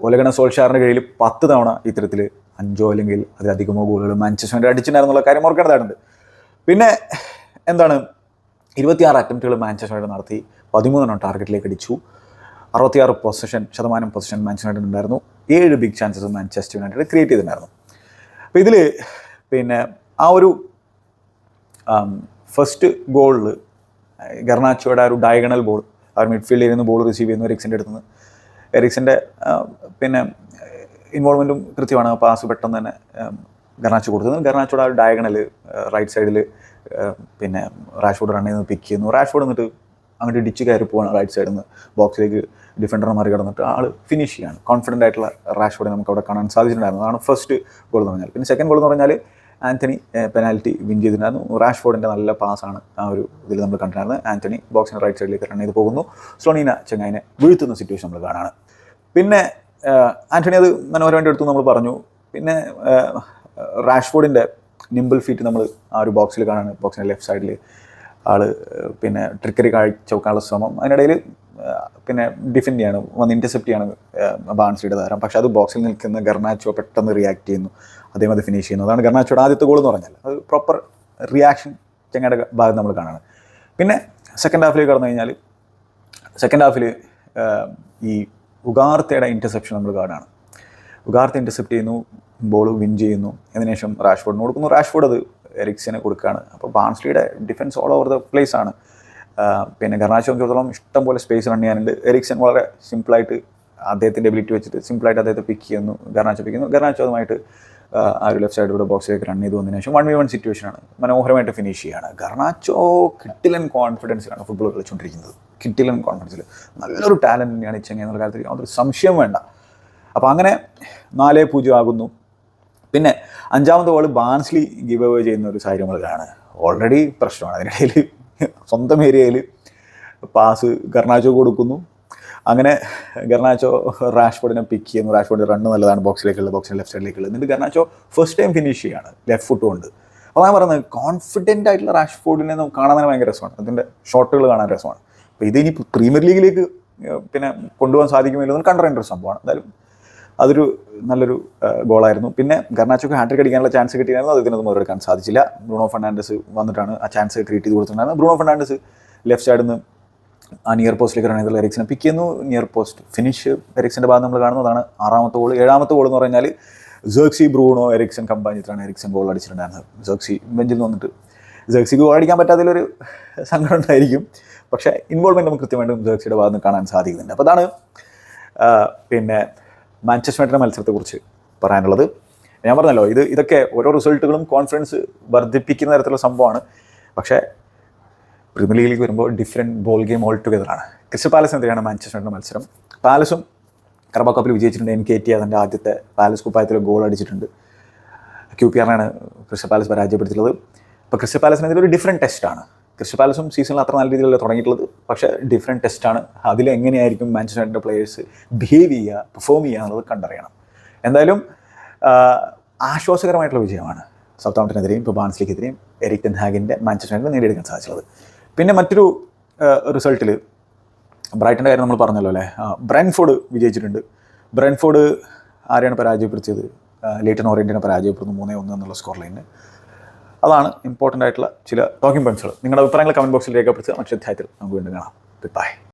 ഒലഗണ സോൾഷാറിന്റെ കീഴിൽ പത്ത് തവണ ഇത്തരത്തിൽ അഞ്ചോ അല്ലെങ്കിൽ അതിലധികമോ ഗോളുകൾ മാഞ്ചസ്റ്റർ അടിച്ചിട്ടുണ്ടായിരുന്നുള്ള കാര്യം ഓർക്കേണ്ടതായിട്ടുണ്ട്. പിന്നെ എന്താണ് ഇരുപത്തിയാറ് അറ്റംപ്റ്റുകൾ മാഞ്ചസ്റ്റർ യുണൈറ്റഡ് നടത്തി പതിമൂന്നെണ്ണം ടാർഗറ്റിലേക്ക് അടിച്ചു. അറുപത്തിയാറ് പൊസിഷൻ ശതമാനം പൊസിഷൻ മാഞ്ചസ്റ്റർ യുണൈറ്റഡ് ഉണ്ടായിരുന്നു. ഏഴ് big chances Manchester United create ചെയ്തിട്ടുണ്ടായിരുന്നു. അപ്പോൾ ഇതിൽ പിന്നെ ആ ഒരു ഫസ്റ്റ് ഗോളിൽ ഗർണാച്ചോയുടെ ഒരു ഡയഗണൽ ബോൾ ആ ഒരു മിഡ്ഫീൽഡിൽ നിന്ന് ബോൾ റിസീവ് ചെയ്യുന്നു എറിക്സിന്റെ അടുത്ത് നിന്ന്. എറിക്സിന്റെ പിന്നെ ഇൻവോൾവ്മെന്റും കൃത്യമാണ്. പാസ് പെട്ടെന്ന് തന്നെ ഗർണാച്ചു കൊടുത്തത് ഗർണാച്ചോയുടെ ആ ഒരു ഡയഗണൽ റൈറ്റ് സൈഡിൽ പിന്നെ റാഷ്ഫോർഡ് റണ്ണിൽ നിന്ന് പിക്ക് ചെയ്യുന്നു. റാഷ്ഫോർഡ് എന്നിട്ട് അങ്ങോട്ട് ഇടിച്ച് കയറി പോവാണ് റൈറ്റ് സൈഡിൽ നിന്ന് ബോക്സിലേക്ക് ഡിഫൻഡറെ മറികടന്നിട്ട് ആൾ ഫിനിഷ് ചെയ്യാണ്. കോൺഫിഡന്റ് ആയിട്ടുള്ള റാഷ്ഫോർഡ് നമുക്ക് അവിടെ കാണാൻ സാധിച്ചിട്ടുണ്ടായിരുന്നു. അതാണ് ഫസ്റ്റ് ഗോൾ എന്ന് പറഞ്ഞാൽ പിന്നെ സെക്കൻഡ് ഗോൾ എന്ന് പറഞ്ഞാൽ ആന്റണി പെനാൽറ്റി വിൻ ചെയ്തിട്ടുണ്ടായിരുന്നു. റാഷ്ഫോർഡിന്റെ നല്ല പാസ്സാണ് ആ ഒരു ഇതിൽ നമ്മൾ കണ്ടിട്ടുണ്ടായിരുന്നത്. ആന്റണി ബോക്സിന് റൈറ്റ് സൈഡിലേക്ക് റൺ ചെയ്ത് പോകുന്നു. സ്ലോണീന ചെങ്ങായിനെ വീഴ്ത്തുന്ന സിറ്റുവേഷൻ നമ്മൾ കാണാണ്. പിന്നെ ആന്റണി അത് മനോഹരമായിട്ട് എടുത്തു നമ്മൾ പറഞ്ഞു. പിന്നെ റാഷ്ഫോർഡിന്റെ നിമ്പിൾ ഫീറ്റ് നമ്മൾ ആ ഒരു ബോക്സിൽ കാണാണ് ബോക്സിന്റെ ലെഫ്റ്റ് സൈഡിൽ ആൾ പിന്നെ ട്രിക്കറി കാഴ്ച വെക്കാനുള്ള ശ്രമം അതിനിടയിൽ പിന്നെ ഡിഫെൻഡ് ചെയ്യാണ് വന്ന് ഇന്റർസെപ്റ്റ് ചെയ്യാണ് ബാൺസിയുടെ താരം. പക്ഷേ അത് ബോക്സിൽ നിൽക്കുന്ന ഗർണാച്ചോ പെട്ടെന്ന് റിയാക്ട് ചെയ്യുന്നു. അദ്ദേഹം അത് ഫിനിഷ് ചെയ്യുന്നു. അതാണ് ഗർണാച്ചോയുടെ ആദ്യത്തെ ഗോൾ എന്ന് പറഞ്ഞാൽ അത് പ്രോപ്പർ റിയാക്ഷൻ ചെങ്ങയുടെ ഭാഗം നമ്മൾ കാണാണ്. പിന്നെ സെക്കൻഡ് ഹാഫിലേക്ക് കടന്നു കഴിഞ്ഞാൽ സെക്കൻഡ് ഹാഫിൽ ഈ ഉഗാർത്തയുടെ ഇന്റർസെപ്ഷൻ നമ്മൾ കാണാണ്. ഉഗാർത്ത ഇന്റർസെപ്റ്റ് ചെയ്യുന്നു. ബോൾ വിൻ ചെയ്യുന്നു. അതിനുശേഷം റാഷ്ഫോർഡിന് കൊടുക്കുന്നു. റാഷ്ഫോർഡ് അത് എറിക്സിന് കൊടുക്കുകയാണ്. അപ്പോൾ ബാൺസ്ലിയുടെ defence all over the place ആണ്. പിന്നെ ഗർണാച്ചോ സംബന്ധിച്ചിടത്തോളം ഇഷ്ടം പോലെ സ്പേസ് റൺ ചെയ്യാനുണ്ട്. എറിക്സൺ വളരെ സിമ്പിളായിട്ട് അദ്ദേഹത്തിന്റെ എബിലിറ്റി വെച്ചിട്ട് സിമ്പിളായിട്ട് അദ്ദേഹത്തെ പിക്ക് ചെയ്യുന്നു. ഗർണാച്ചോ പിക്ക് ചെയ്യുന്നു. അതുമായിട്ട് ആ ഒരു ലെഫ്റ്റ് സൈഡിലൂടെ ബോക്സിലേക്ക് റൺ ചെയ്ത് വന്നതിന് ശേഷം വൺ വി വൺ സിറ്റുവേഷനാണ് മനോഹരമായിട്ട് ഫിനിഷ് ചെയ്യാണ്. Garnacho കിട്ടിലൻ കോൺഫിഡൻസിലാണ് football കളിച്ചുകൊണ്ടിരിക്കുന്നത്. കിട്ടിലൻ കോൺഫിഡൻസിൽ നല്ലൊരു ടാലന്റ് തന്നെയാണ് ഈ എന്നുള്ള കാര്യത്തിൽ അതൊരു സംശയം വേണ്ട. അപ്പോൾ അങ്ങനെ നാലേ പൂജ്യം ആകുന്നു. പിന്നെ അഞ്ചാമത്തെ ബോൾ ബാൻസ്ലി ഗിവ് അവേ ചെയ്യുന്ന ഒരു സാഹചര്യം നമ്മൾ ഓൾറെഡി പ്രശ്നമാണ്. അതിനിടയിൽ സ്വന്തം ഏരിയയിൽ പാസ് കർണാച്ചോ കൊടുക്കുന്നു. അങ്ങനെ ഗർണാച്ചോ റാഷ്ഫോർഡിനെ പിക്ക് ചെയ്യുന്നു. റാഷ്ഫോർഡ് റണ്ണ് നല്ലതാണ് ബോക്സിലേക്കുള്ളത് ബോക്സിന്റെ ലെഫ്റ്റ് സൈഡിലേക്കുള്ളത് എന്നിട്ട് ഗർണാച്ചോ ഫസ്റ്റ് ടൈം ഫിനിഷ് ചെയ്യാണ്. ലെഫ്റ്റ് ഫുട്ട് കൊണ്ട്. അപ്പോൾ ഞാൻ പറയുന്നത് കോൺഫിഡന്റ് ആയിട്ടുള്ള റാഷ്ഫോർഡിനെ നമുക്ക് കാണാൻ തന്നെ ഭയങ്കര രസമാണ്. അതിന്റെ ഷോട്ടുകൾ കാണാൻ രസമാണ്. അപ്പോൾ ഇതിനി പ്രീമിയർ ലീഗിലേക്ക് പിന്നെ കൊണ്ടുപോകാൻ സാധിക്കുമല്ലോ എന്ന് കണ്ടറിയേണ്ട ഒരു സംഭവമാണ്. എന്തായാലും അതൊരു നല്ലൊരു ഗോളായിരുന്നു. പിന്നെ ഗർണാച്ചോക്ക് ഹാട്രിക് അടിക്കാനുള്ള ചാൻസ് കിട്ടിയായിരുന്നു അത് ഇതിനൊന്നും മുതലെടുക്കാൻ സാധിച്ചില്ല. ബ്രൂണോ ഫെർണാണ്ടസ് വന്നിട്ടാണ് ആ ചാൻസ് ക്രിയേറ്റ് ചെയ്ത് കൊടുത്തിട്ടുണ്ടായിരുന്നു ബ്രൂണോ ഫെർണാണ്ടസ് ലെഫ്റ്റ് സൈഡിൽ നിന്ന് ആ നിയർ പോസ്റ്റിലേക്ക് റൺ എറിക്സിനെ പിക്ക് ചെയ്യുന്നു. നിയർ പോസ്റ്റ് ഫിനിഷ് എറിക്സിന്റെ ഭാഗം നമ്മൾ കാണുന്നതാണ് ആറാമത്തെ ഗോൾ ഏഴാമത്തെ ഗോൾ എന്ന് പറഞ്ഞാൽ ജേക്സി ബ്രൂണോ എറിക്സൺ കമ്പാനിയിട്ടാണ് എറിക്സൺ ഗോൾ അടിച്ചിട്ടുണ്ടായിരുന്നത്. ജേക്സി ബെഞ്ചിൽ നിന്ന് വന്നിട്ട് ജേക്സിക്ക് ഗോൾ അടിക്കാൻ പറ്റാത്തതിലൊരു സങ്കടം ഉണ്ടായിരിക്കും. പക്ഷേ ഇൻവോൾവ്മെന്റ് നമുക്ക് കൃത്യമായിട്ടും ജേക്സിയുടെ ഭാഗത്ത് കാണാൻ സാധിക്കുന്നുണ്ട്. അപ്പോൾ അതാണ് പിന്നെ മാഞ്ചസ്റ്റർ യുണൈറ്റഡ് മത്സരത്തെക്കുറിച്ച് പറയാനുള്ളത്. ഞാൻ പറഞ്ഞല്ലോ ഇത് ഇതൊക്കെ ഓരോ റിസൾട്ടുകളും കോൺഫിഡൻസ് വർദ്ധിപ്പിക്കുന്ന തരത്തിലുള്ള സംഭവമാണ്. പക്ഷേ പ്രീമിയർ ലീഗിലേക്ക് വരുമ്പോൾ ഡിഫറെന്റ് ബോൾ ഗെയിം ഓൾ ടുഗദറാണ് ക്രിസ്റ്റൽ പാലസിനെതിരെയാണ് മാഞ്ചസ്റ്റർ യുണൈറ്റഡ് മത്സരം. പാലസും കർബ കപ്പിൽ വിജയിച്ചിട്ടുണ്ട്. എൻ കെ ടി അതിന്റെ ആദ്യത്തെ പാലസ് കുപ്പായത്തിൽ ഗോൾ അടിച്ചിട്ടുണ്ട്. ക്യു പി ആറിനാണ് ക്രിസ്റ്റൽ പാലസ് പരാജയപ്പെടുത്തിയിട്ടുള്ളത്. അപ്പോൾ ക്രിസ്റ്റൽ പാലസിനെതിരെ ഒരു ഡിഫറെന്റ് ടെസ്റ്റാണ് ക്രിസ്റ്റൽ പാലസും സീസണിൽ അത്ര നല്ല രീതിയിലല്ല തുടങ്ങിയിട്ടുള്ളത്. പക്ഷേ ഡിഫറെന്റ് ടെസ്റ്റാണ് അതിൽ എങ്ങനെയായിരിക്കും മാഞ്ചസ്റ്റർ യുണൈറ്റഡ് പ്ലേയേഴ്സ് ബിഹേവ് ചെയ്യുക പെർഫോം ചെയ്യുക എന്നുള്ളത് കണ്ടറിയണം. എന്തായാലും ആശ്വാസകരമായിട്ടുള്ള വിജയമാണ് സൗത്ത് ആംപ്ടനെതിരെയും ഇപ്പോൾ ബാൻസ്ലിക്കെതിരെയും എറിക് ടെൻ ഹാഗിന്റെ മാഞ്ചസ്റ്റർ നേടിയെടുക്കാൻ സാധിച്ചുള്ളത് പിന്നെ മറ്റൊരു റിസൾട്ടിൽ ബ്രൈറ്റന്റെ കാര്യം നമ്മൾ പറഞ്ഞല്ലോ അല്ലേ? ബ്രൈൻഫോർഡ് വിജയിച്ചിട്ടുണ്ട്. ബ്രൈൻഫോർഡ് ആരെയാണ് പരാജയപ്പെടുത്തിയത്? ലേറ്റൻ ഓറിയന്റിനെ പരാജയപ്പെടുന്നു മൂന്നേ ഒന്ന് എന്നുള്ള സ്കോർ ലൈനിന് അതാണ് ഇമ്പോർട്ടന്റ് ആയിട്ടുള്ള ചില ടോക്കിംഗ് പോയിന്റ്സുകൾ നിങ്ങളുടെ അഭിപ്രായങ്ങൾ കമന്റ് ബോക്സിൽ രേഖപ്പെടുത്തുക. മറ്റൊരു അധ്യായത്തിൽ നമുക്ക് വീണ്ടും കാണാം. ബൈ